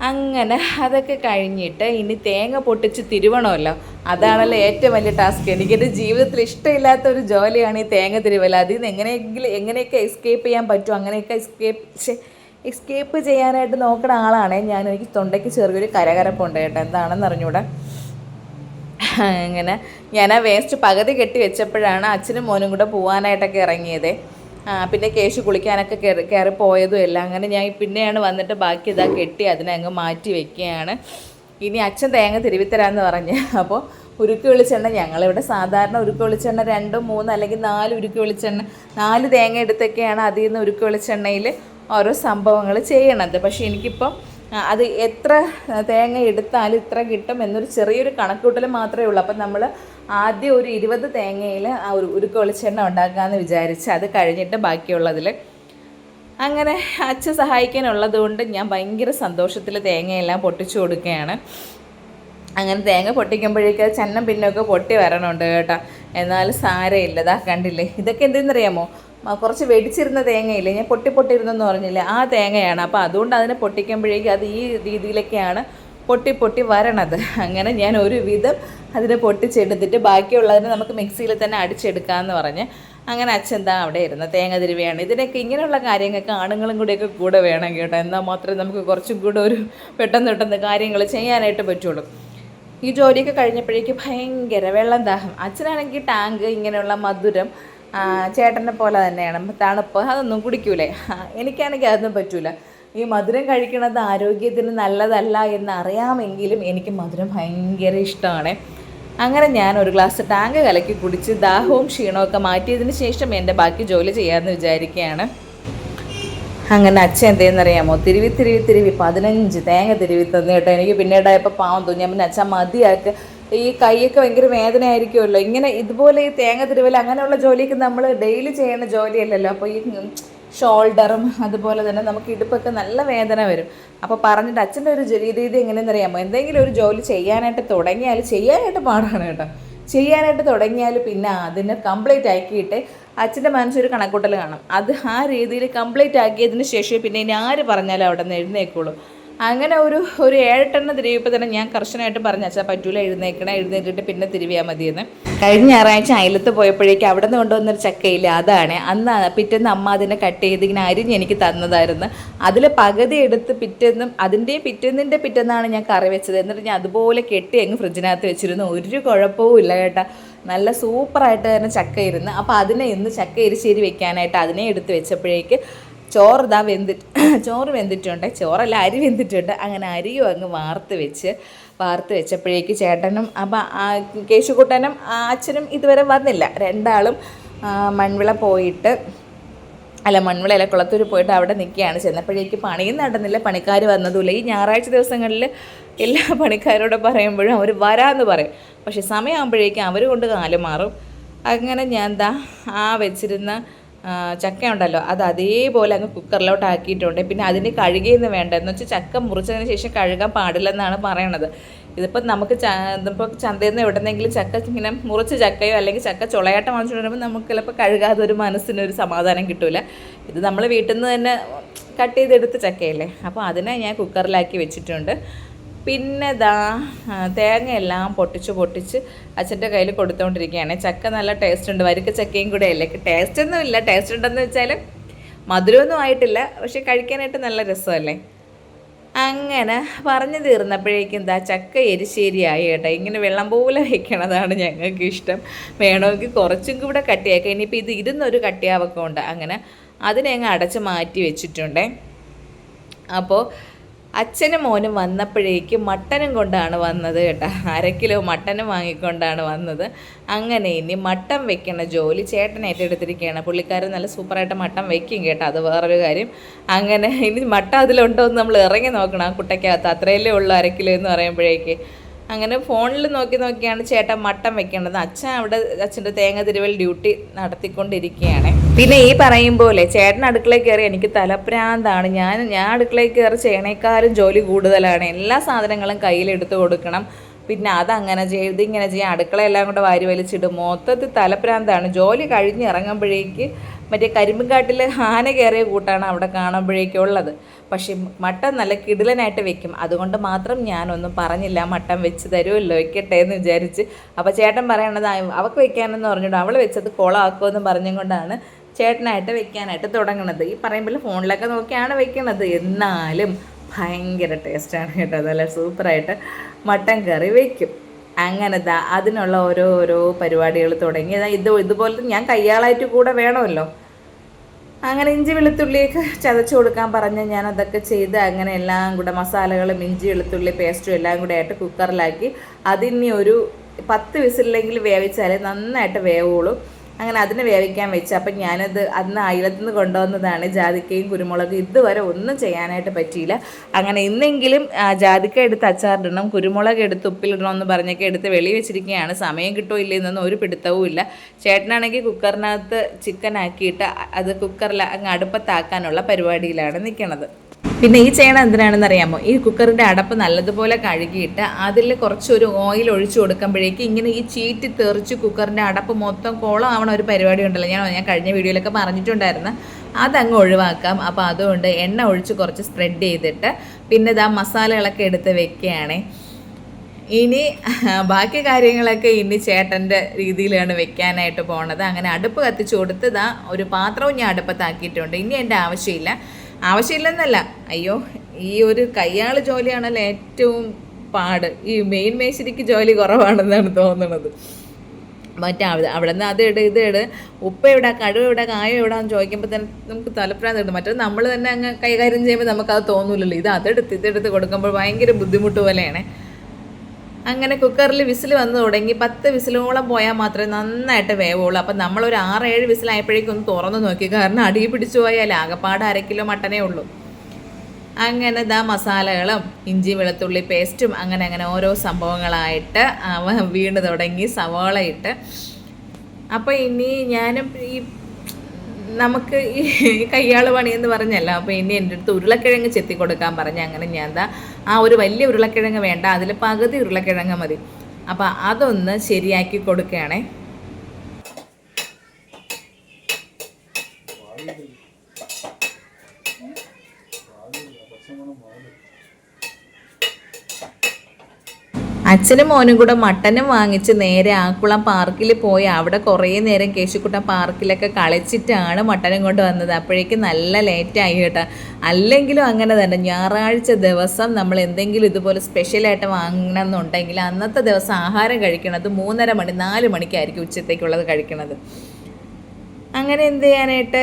അങ്ങനെ അതൊക്കെ കഴിഞ്ഞിട്ട് ഇനി തേങ്ങ പൊട്ടിച്ച് തിരുവണമല്ലോ. അതാണല്ലോ ഏറ്റവും വലിയ ടാസ്ക് എനിക്കെന്റെ ജീവിതത്തിൽ ഇഷ്ടമില്ലാത്ത ഒരു ജോലിയാണ് ഈ തേങ്ങ തിരുവൽ അതിൽ നിന്ന് എങ്ങനെയെങ്കിലും എങ്ങനെയൊക്കെ എസ്കേപ്പ് ചെയ്യാൻ പറ്റും? അങ്ങനെയൊക്കെ എസ്കേപ്പ് എസ്കേപ്പ് ചെയ്യാനായിട്ട് നോക്കുന്ന ആളാണ് ഞാൻ. എനിക്ക് തൊണ്ടയ്ക്ക് ചെറിയൊരു കരകരപ്പുണ്ട് കേട്ടോ. എന്താണെന്ന് അറിഞ്ഞൂടാ. അങ്ങനെ ഞാൻ ആ വേസ്റ്റ് പകുതി കെട്ടി വെച്ചപ്പോഴാണ് അച്ഛനും മോനും കൂടെ പോകാനായിട്ടൊക്കെ ഇറങ്ങിയത്. പിന്നെ കേശു കുളിക്കാനൊക്കെ കയറി കയറി പോയതും എല്ലാം. അങ്ങനെ ഞാൻ പിന്നെയാണ് വന്നിട്ട് ബാക്കി ഇതാ കെട്ടി അതിനെ അങ്ങ് മാറ്റി വെക്കുകയാണ്. ഇനി അച്ഛൻ തേങ്ങ തിരുവിത്തരാന്ന് പറഞ്ഞ്. അപ്പോൾ ഉരുക്ക് വെളിച്ചെണ്ണ ഞങ്ങളിവിടെ സാധാരണ ഉരുക്ക് വെളിച്ചെണ്ണ രണ്ടും മൂന്ന് അല്ലെങ്കിൽ നാല് ഉരുക്ക് വെളിച്ചെണ്ണ നാല് തേങ്ങ എടുത്തൊക്കെയാണ് അതിൽ നിന്ന് ഉരുക്ക് വെളിച്ചെണ്ണയിൽ ഓരോ സംഭവങ്ങൾ ചെയ്യണത്. പക്ഷേ എനിക്കിപ്പോൾ ആ, അത് എത്ര തേങ്ങ എടുത്താലും ഇത്ര കിട്ടും എന്നൊരു ചെറിയൊരു കണക്കൂട്ടൽ മാത്രമേ ഉള്ളൂ. അപ്പം നമ്മൾ ആദ്യം ഒരു ഇരുപത് തേങ്ങയിൽ ആ ഒരു ഉരുക്ക് വെളിച്ചെണ്ണ ഉണ്ടാക്കാമെന്ന് വിചാരിച്ച് അത് കഴിഞ്ഞിട്ട് ബാക്കിയുള്ളതിൽ അങ്ങനെ അച്ഛൻ സഹായിക്കാനുള്ളതുകൊണ്ട് ഞാൻ ഭയങ്കര സന്തോഷത്തിൽ തേങ്ങയെല്ലാം പൊട്ടിച്ചു കൊടുക്കുകയാണ്. അങ്ങനെ തേങ്ങ പൊട്ടിക്കുമ്പോഴേക്ക് ചന്നം പിന്നൊക്കെ പൊട്ടി വരണുണ്ട് കേട്ടോ. എന്നാലും സാരമില്ല ഇതാ കണ്ടില്ലേ? ഇതൊക്കെ എന്തെന്നറിയാമോ? കുറച്ച് വെടിച്ചിരുന്ന തേങ്ങയില്ലേ? ഞാൻ പൊട്ടി പൊട്ടിയിരുന്നെന്ന് പറഞ്ഞില്ലേ? ആ തേങ്ങയാണ്. അപ്പോൾ അതുകൊണ്ട് അതിനെ പൊട്ടിക്കുമ്പോഴേക്കും അത് ഈ രീതിയിലൊക്കെയാണ് പൊട്ടി പൊട്ടി വരണത്. അങ്ങനെ ഞാൻ ഒരു വിധം അതിനെ പൊട്ടിച്ചെടുത്തിട്ട് ബാക്കിയുള്ളതിനെ നമുക്ക് മിക്സിയിൽ തന്നെ അടിച്ചെടുക്കാമെന്ന് പറഞ്ഞ് അങ്ങനെ അച്ഛൻ അവിടെ ഇരുന്ന് തേങ്ങ തിരുവിയാണ്. ഇതിനൊക്കെ ഇങ്ങനെയുള്ള കാര്യങ്ങൾക്ക് ആണുങ്ങളും കൂടെയൊക്കെ കൂടെ വേണം കേട്ടോ. എന്നാൽ മാത്രമേ നമുക്ക് കുറച്ചും കൂടെ ഒരു പെട്ടെന്ന് പെട്ടെന്ന് കാര്യങ്ങൾ ചെയ്യാനായിട്ട് പറ്റുള്ളൂ. ഈ ജോലിയൊക്കെ കഴിഞ്ഞപ്പോഴേക്ക് ഭയങ്കര വെള്ളം ദാഹം. അച്ഛനാണെങ്കിൽ ടാങ്ക് ഇങ്ങനെയുള്ള മധുരം ചേട്ടനെ പോലെ തന്നെയാണ്. തണുപ്പ് അതൊന്നും കുടിക്കൂലേ. എനിക്കാണെങ്കിൽ അതൊന്നും പറ്റൂല. ഈ മധുരം കഴിക്കുന്നത് ആരോഗ്യത്തിന് നല്ലതല്ല എന്ന് അറിയാമെങ്കിലും എനിക്ക് മധുരം ഭയങ്കര ഇഷ്ടമാണ്. അങ്ങനെ ഞാൻ ഒരു ഗ്ലാസ് ടാങ്ക് കലക്കി കുടിച്ച് ദാഹവും ക്ഷീണവും ഒക്കെ മാറ്റിയതിന് ശേഷം എന്റെ ബാക്കി ജോലി ചെയ്യാമെന്ന് വിചാരിക്കുകയാണ്. അങ്ങനെ അച്ഛൻ എന്തേന്നറിയാമോ? തിരുവി തിരുവി തിരുവി. പതിനഞ്ച് തേങ്ങ തിരുവി തന്നു കേട്ടോ. എനിക്ക് പിന്നീടായപ്പോൾ പാവം തോന്നി. ഞാൻ പിന്നെ അച്ഛൻ മതിയാക്ക്. ഈ കൈയൊക്കെ ഭയങ്കര വേദന ആയിരിക്കുമല്ലോ ഇങ്ങനെ ഇതുപോലെ ഈ തേങ്ങ തിരുവല്ല അങ്ങനെയുള്ള ജോലിയൊക്കെ നമ്മൾ ഡെയിലി ചെയ്യുന്ന ജോലിയല്ലല്ലോ. അപ്പോൾ ഈ ഷോൾഡറും അതുപോലെ തന്നെ നമുക്ക് ഇടുപ്പൊക്കെ നല്ല വേദന വരും. അപ്പോൾ പറഞ്ഞിട്ട് അച്ഛന്റെ ഒരു രീതി എങ്ങനെയെന്ന് അറിയാമോ? എന്തെങ്കിലും ഒരു ജോലി ചെയ്യാനായിട്ട് തുടങ്ങിയാൽ ചെയ്യാനായിട്ട് പാടാണ് കേട്ടോ. ചെയ്യാനായിട്ട് തുടങ്ങിയാൽ പിന്നെ അതിനെ കംപ്ലീറ്റ് ആക്കിയിട്ട് അച്ഛന്റെ മനസ്സൊരു കണക്കൂട്ടൽ കാണും അത് ആ രീതിയിൽ കംപ്ലീറ്റ് ആക്കിയതിന് ശേഷം പിന്നെ ഇനി ആര് പറഞ്ഞാലും അവിടെ നിന്ന് എഴുന്നേക്കുള്ളൂ. അങ്ങനെ ഒരു ഒരു ഏഴെട്ടെണ്ണം തിരിവിപ്പോൾ തന്നെ ഞാൻ കർശനമായിട്ട് പറഞ്ഞു അച്ഛാ പറ്റൂല എഴുന്നേക്കണം എഴുന്നേറ്റിട്ട് പിന്നെ തിരിവിയാൽ മതിയെന്ന്. കഴിഞ്ഞ ഞായറാഴ്ച അയലത്ത് പോയപ്പോഴേക്കും അവിടെ നിന്ന് കൊണ്ടുവന്നൊരു ചക്കയില്ല അതാണ്. അന്ന് പിറ്റേന്ന് അമ്മ അതിനെ കട്ട് ചെയ്ത് ഇങ്ങനെ അരിഞ്ഞ് എനിക്ക് തന്നതായിരുന്നു. അതിൽ പകുതി എടുത്ത് പിറ്റേന്നും അതിന്റെയും പിറ്റേന്നിന്റെ പിറ്റേന്നാണ് ഞാൻ കറി വെച്ചത്. എന്നിട്ട് ഞാൻ അതുപോലെ കെട്ടി അങ്ങ് ഫ്രിഡ്ജിനകത്ത് വെച്ചിരുന്നു. ഒരു കുഴപ്പവും ഇല്ല കേട്ടാ. നല്ല സൂപ്പറായിട്ട് തന്നെ ചക്ക ഇരുന്ന് അപ്പോൾ അതിനെ ഇന്ന് ചക്ക എരിശ്ശേരി വെക്കാനായിട്ട് അതിനെ എടുത്ത് വെച്ചപ്പോഴേക്ക് ചോറ് ഇതാ വെന്തിട്ട് ചോറ് വെന്തിട്ടുണ്ട് ചോറല്ല അരി വെന്തിട്ടുണ്ട്. അങ്ങനെ അരിയും അങ്ങ് വാർത്ത് വെച്ച് വാർത്ത് വെച്ചപ്പോഴേക്ക് ചേട്ടനും അപ്പം കേശുക്കുട്ടനും അച്ഛനും ഇതുവരെ വന്നില്ല. രണ്ടാളും മൺവിള പോയിട്ട് അല്ല മൺവിളയില കുളത്തൂർ പോയിട്ട് അവിടെ നിൽക്കുകയാണ്. ചെന്നപ്പോഴേക്ക് പണിയും നടന്നില്ല പണിക്കാർ വന്നതുമില്ല. ഈ ഞായറാഴ്ച ദിവസങ്ങളിൽ എല്ലാ പണിക്കാരോട് പറയുമ്പോഴും അവർ വരാമെന്ന് പറയും. പക്ഷെ സമയമാകുമ്പോഴേക്കും അവർ കൊണ്ട് കാൽ മാറും. അങ്ങനെ ഞാൻ എന്താ ആ വെച്ചിരുന്ന ചക്ക ഉണ്ടല്ലോ അത് അതേപോലെ അങ്ങ് കുക്കറിലോട്ട് ആക്കിയിട്ടുണ്ട് പിന്നെ അതിന് കഴുകിയെന്ന് വേണ്ട എന്ന് വെച്ചാൽ ചക്ക മുറിച്ചതിന് ശേഷം കഴുകാൻ പാടില്ലെന്നാണ് പറയണത്. ഇതിപ്പോൾ നമുക്ക് ഇതിപ്പോൾ ചന്തയിൽ നിന്ന് എവിടെന്നെങ്കിലും ചക്ക ഇങ്ങനെ മുറിച്ച് ചക്കയോ അല്ലെങ്കിൽ ചക്ക ചുളയാട്ടം വാങ്ങിച്ചു നമുക്ക് ചിലപ്പോൾ കഴുകാതെ ഒരു മനസ്സിന് ഒരു സമാധാനം കിട്ടില്ല ഇത് നമ്മൾ വീട്ടിൽ നിന്ന് തന്നെ കട്ട് ചെയ്തെടുത്ത ചക്കയല്ലേ. അപ്പോൾ അതിനെ ഞാൻ കുക്കറിലാക്കി വെച്ചിട്ടുണ്ട്. പിന്നെ ദാ തേങ്ങയെല്ലാം പൊട്ടിച്ച് പൊട്ടിച്ച് അച്ഛന്റെ കയ്യിൽ കൊടുത്തുകൊണ്ടിരിക്കുകയാണ് ചക്ക നല്ല ടേസ്റ്റ് ഉണ്ട്. വരിക്ക ചക്കയും കൂടെ അല്ലേ? ടേസ്റ്റ് ഒന്നും ഇല്ല. ടേസ്റ്റ് ഉണ്ടെന്ന് വെച്ചാൽ മധുരമൊന്നും ആയിട്ടില്ല. പക്ഷെ കഴിക്കാനായിട്ട് നല്ല രസമല്ലേ? അങ്ങനെ പറഞ്ഞു തീർന്നപ്പോഴേക്കും എന്താ ചക്ക എരിശ്ശേരിയായി കേട്ടോ. ഇങ്ങനെ വെള്ളം പോലെ വയ്ക്കണതാണ് ഞങ്ങൾക്ക് ഇഷ്ടം. വേണമെങ്കിൽ കുറച്ചും കൂടെ കട്ടിയാക്കാം. ഇനിയിപ്പോൾ ഇത് ഇരുന്നൊരു കട്ടിയാവൊക്കെ ഉണ്ട്. അങ്ങനെ അതിനെ അങ്ങ് അടച്ച് മാറ്റി വെച്ചിട്ടുണ്ടേ. അപ്പോൾ അച്ഛനും മോനും വന്നപ്പോഴേക്കും മട്ടനും കൊണ്ടാണ് വന്നത് കേട്ടോ. അര കിലോ മട്ടനും വാങ്ങിക്കൊണ്ടാണ് വന്നത്. അങ്ങനെ ഇനി മട്ടൻ വെക്കണ ജോലി ചേട്ടൻ ഏറ്റെടുത്തിരിക്കുകയാണ്. പുള്ളിക്കാരൻ നല്ല സൂപ്പറായിട്ട് മട്ടൻ വെക്കും കേട്ടോ. അത് വേറൊരു കാര്യം. അങ്ങനെ ഇനി മട്ടൻ അതിലുണ്ടോ എന്ന് നമ്മൾ ഇറങ്ങി നോക്കണം. ആ കുട്ടയ്ക്കകത്ത് അത്രയല്ലേ ഉള്ളൂ അര കിലോ എന്ന് പറയുമ്പോഴേക്ക്. അങ്ങനെ ഫോണിൽ നോക്കി നോക്കിയാണ് ചേട്ടൻ മട്ടം വെക്കേണ്ടത്. അച്ഛൻ അവിടെ അച്ഛന്റെ തേങ്ങ തിരുവൽ ഡ്യൂട്ടി നടത്തിക്കൊണ്ടിരിക്കുകയാണ്. പിന്നെ ഈ പറയും പോലെ ചേട്ടൻ അടുക്കളയിൽ കയറി എനിക്ക് തലപ്രാന്താണ്. ഞാൻ ഞാൻ അടുക്കളയിൽ കയറി ചെയ്യണേക്കാളും ജോലി കൂടുതലാണ്. എല്ലാ സാധനങ്ങളും കയ്യിലെടുത്ത് കൊടുക്കണം. പിന്നെ അതങ്ങനെ ചെയ്ത് ഇങ്ങനെ ചെയ്യാം അടുക്കളയെല്ലാം കൂടെ വാരി വലിച്ചിടും. മൊത്തത്തിൽ തലപ്രാന്താണ്. ജോലി കഴിഞ്ഞ് ഇറങ്ങുമ്പോഴേക്ക് മറ്റേ കരിമ്പുംകാട്ടിൽ ആന കയറിയ കൂട്ടാണ് അവിടെ കാണുമ്പോഴേക്കും ഉള്ളത്. പക്ഷേ മട്ടൻ നല്ല കിടിലനായിട്ട് വെക്കും. അതുകൊണ്ട് മാത്രം ഞാനൊന്നും പറഞ്ഞില്ല മട്ടൻ വെച്ച് തരുമല്ലോ വെക്കട്ടെ എന്ന് വിചാരിച്ച്. അപ്പോൾ ചേട്ടൻ പറയണത് "ആ, അവൾക്ക് വെക്കാനെന്ന് പറഞ്ഞിട്ട് അവൾ വെച്ചത് കുളമാക്കുമെന്ന് പറഞ്ഞും കൊണ്ടാണ് ചേട്ടനായിട്ട് വെക്കാനായിട്ട് തുടങ്ങുന്നത് ഈ പറയുമ്പോൾ ഫോണിലൊക്കെ നോക്കിയാണ് വെക്കണത്. എന്നാലും ഭയങ്കര ടേസ്റ്റാണ് കേട്ടോ. നല്ല സൂപ്പറായിട്ട് മട്ടൻ കറി വയ്ക്കും അങ്ങനെ ദാ അതിനുള്ള ഓരോ ഓരോ പരിപാടികൾ തുടങ്ങി. ഇത് ഇതുപോലെ ഞാൻ കയ്യാളായിട്ട് കൂടെ വേണമല്ലോ. അങ്ങനെ ഇഞ്ചി വെളുത്തുള്ളിയൊക്കെ ചതച്ചു കൊടുക്കാൻ പറഞ്ഞ് ഞാൻ അതൊക്കെ ചെയ്ത് അങ്ങനെ എല്ലാം കൂടെ മസാലകളും ഇഞ്ചി വെളുത്തുള്ളി പേസ്റ്റും എല്ലാം കൂടെ ആയിട്ട് കുക്കറിലാക്കി. അതിനി ഒരു പത്ത് വിസിലെങ്കിൽ വേവിച്ചാലേ നന്നായിട്ട് വേവുള്ളൂ. അങ്ങനെ അതിനെ വേവിക്കാൻ വെച്ച് അപ്പം ഞാനത് അന്ന് അയലത്തു നിന്ന് കൊണ്ടുവന്നതാണ് ജാതിക്കയും കുരുമുളകും. ഇതുവരെ ഒന്നും ചെയ്യാനായിട്ട് പറ്റിയില്ല. അങ്ങനെ ഇന്നെങ്കിലും ജാതിക്ക എടുത്ത് അച്ചാറിടണം കുരുമുളക് എടുത്ത് ഉപ്പിലിടണം എന്ന് പറഞ്ഞൊക്കെ എടുത്ത് വെളി വെച്ചിരിക്കുകയാണ്. സമയം കിട്ടുമോ ഇല്ലെന്നൊന്നും ഒരു പിടുത്തവും ഇല്ല. ചേട്ടനാണെങ്കിൽ കുക്കറിനകത്ത് ചിക്കൻ ആക്കിയിട്ട് അത് കുക്കറിൽ അങ്ങ് അടുപ്പത്താക്കാനുള്ള പരിപാടിയിലാണ് നിൽക്കുന്നത് പിന്നെ ഈ ചെയ്യണം എന്തിനാണെന്ന് അറിയാമോ? ഈ കുക്കറിന്റെ അടപ്പ് നല്ലതുപോലെ കഴുകിയിട്ട് അതിൽ കുറച്ചൊരു ഓയിൽ ഒഴിച്ചു കൊടുക്കുമ്പോഴേക്ക് ഇങ്ങനെ ഈ ചീറ്റി തെറിച്ച് കുക്കറിന്റെ അടപ്പ് മൊത്തം കോളം ആവണ ഒരു പരിപാടി ഉണ്ടല്ലോ. ഞാൻ ഞാൻ കഴിഞ്ഞ വീഡിയോയിലൊക്കെ പറഞ്ഞിട്ടുണ്ടായിരുന്നു. അതങ്ങ് ഒഴിവാക്കാം. അപ്പോൾ അതുകൊണ്ട് എണ്ണ ഒഴിച്ച് കുറച്ച് സ്പ്രെഡ് ചെയ്തിട്ട് പിന്നെ ഇതാ മസാലകളൊക്കെ എടുത്ത് വെക്കുകയാണേ. ഇനി ബാക്കി കാര്യങ്ങളൊക്കെ ഇനി ചേട്ടന്റെ രീതിയിലാണ് വെക്കാനായിട്ട് പോണത്. അങ്ങനെ അടുപ്പ് കത്തിച്ചു കൊടുത്ത് ഇതാ ഒരു പാത്രവും ഞാൻ അടുപ്പത്താക്കിയിട്ടുണ്ട്. ഇനി എന്റെ ആവശ്യമില്ല. ആവശ്യമില്ലെന്നല്ല. അയ്യോ ഈ ഒരു കയ്യാൾ ജോലിയാണല്ലോ ഏറ്റവും പാട്. ഈ മെയിൻ മേശരിക്ക് ജോലി കുറവാണെന്നാണ് തോന്നുന്നത് മറ്റേ അവിടെ നിന്ന് അത് ഇട് ഇത് ഇട്. ഉപ്പ് എവിടെ കഴിവ് എവിടെ കായം എവിടെന്ന് ചോദിക്കുമ്പോൾ തന്നെ നമുക്ക് തലപ്രാന്ത് കിട്ടും. മറ്റേ നമ്മൾ തന്നെ അങ്ങ് കൈകാര്യം ചെയ്യുമ്പോൾ നമുക്കത് തോന്നില്ലല്ലോ ഇത് അതെടുത്ത് ഇതെടുത്ത് കൊടുക്കുമ്പോൾ ഭയങ്കര ബുദ്ധിമുട്ട് പോലെയാണ്. അങ്ങനെ കുക്കറിൽ വിസിൽ വന്നു തുടങ്ങി പത്ത് വിസിലോളം പോയാൽ മാത്രമേ നന്നായിട്ട് വേവുള്ളൂ. അപ്പം നമ്മളൊരു ആറേഴ് വിസിലായപ്പോഴേക്കും ഒന്ന് തുറന്നു നോക്കി. കാരണം അടി പിടിച്ചു പോയാൽ ആകപ്പാട് അര കിലോ മട്ടനേ ഉള്ളൂ. അങ്ങനെ ദാ മസാലകളും ഇഞ്ചി വെളുത്തുള്ളി പേസ്റ്റും അങ്ങനെ അങ്ങനെ ഓരോ സംഭവങ്ങളായിട്ട് വീണ് തുടങ്ങി സവാള ഇട്ട്. അപ്പോൾ ഇനി ഞാനും ഈ നമുക്ക് ഈ കയ്യാൾ പണി എന്ന് പറഞ്ഞല്ല. അപ്പോൾ ഇനി എന്റെ അടുത്ത് ഉരുളക്കിഴങ്ങ് ചെത്തി കൊടുക്കാൻ പറഞ്ഞ് അങ്ങനെ ഞാൻ എന്താ ആ ഒരു വലിയ ഉരുളക്കിഴങ്ങ് വേണ്ട അതിൽ പകുതി ഉരുളക്കിഴങ്ങ് മതി. അപ്പോൾ അതൊന്ന് ശരിയാക്കി കൊടുക്കുകയാണേ. അച്ഛനും മോനും കൂടെ മട്ടനും വാങ്ങിച്ച് നേരെ ആക്കുളം പാർക്കിൽ പോയി അവിടെ കുറേ നേരം കേശുക്കുട്ട പാർക്കിലൊക്കെ കളിച്ചിട്ടാണ് മട്ടനും കൊണ്ട് വന്നത്. അപ്പോഴേക്കും നല്ല ലേറ്റായി കേട്ടോ. അല്ലെങ്കിലും അങ്ങനെ തന്നെ ഞായറാഴ്ച ദിവസം നമ്മൾ എന്തെങ്കിലും ഇതുപോലെ സ്പെഷ്യലായിട്ട് വാങ്ങണം എന്നുണ്ടെങ്കിൽ അന്നത്തെ ദിവസം ആഹാരം കഴിക്കണത് മൂന്നര മണി നാല് മണിക്കായിരിക്കും ഉച്ചത്തേക്കുള്ളത് കഴിക്കണത്. അങ്ങനെ എന്ത് ചെയ്യാനായിട്ട്?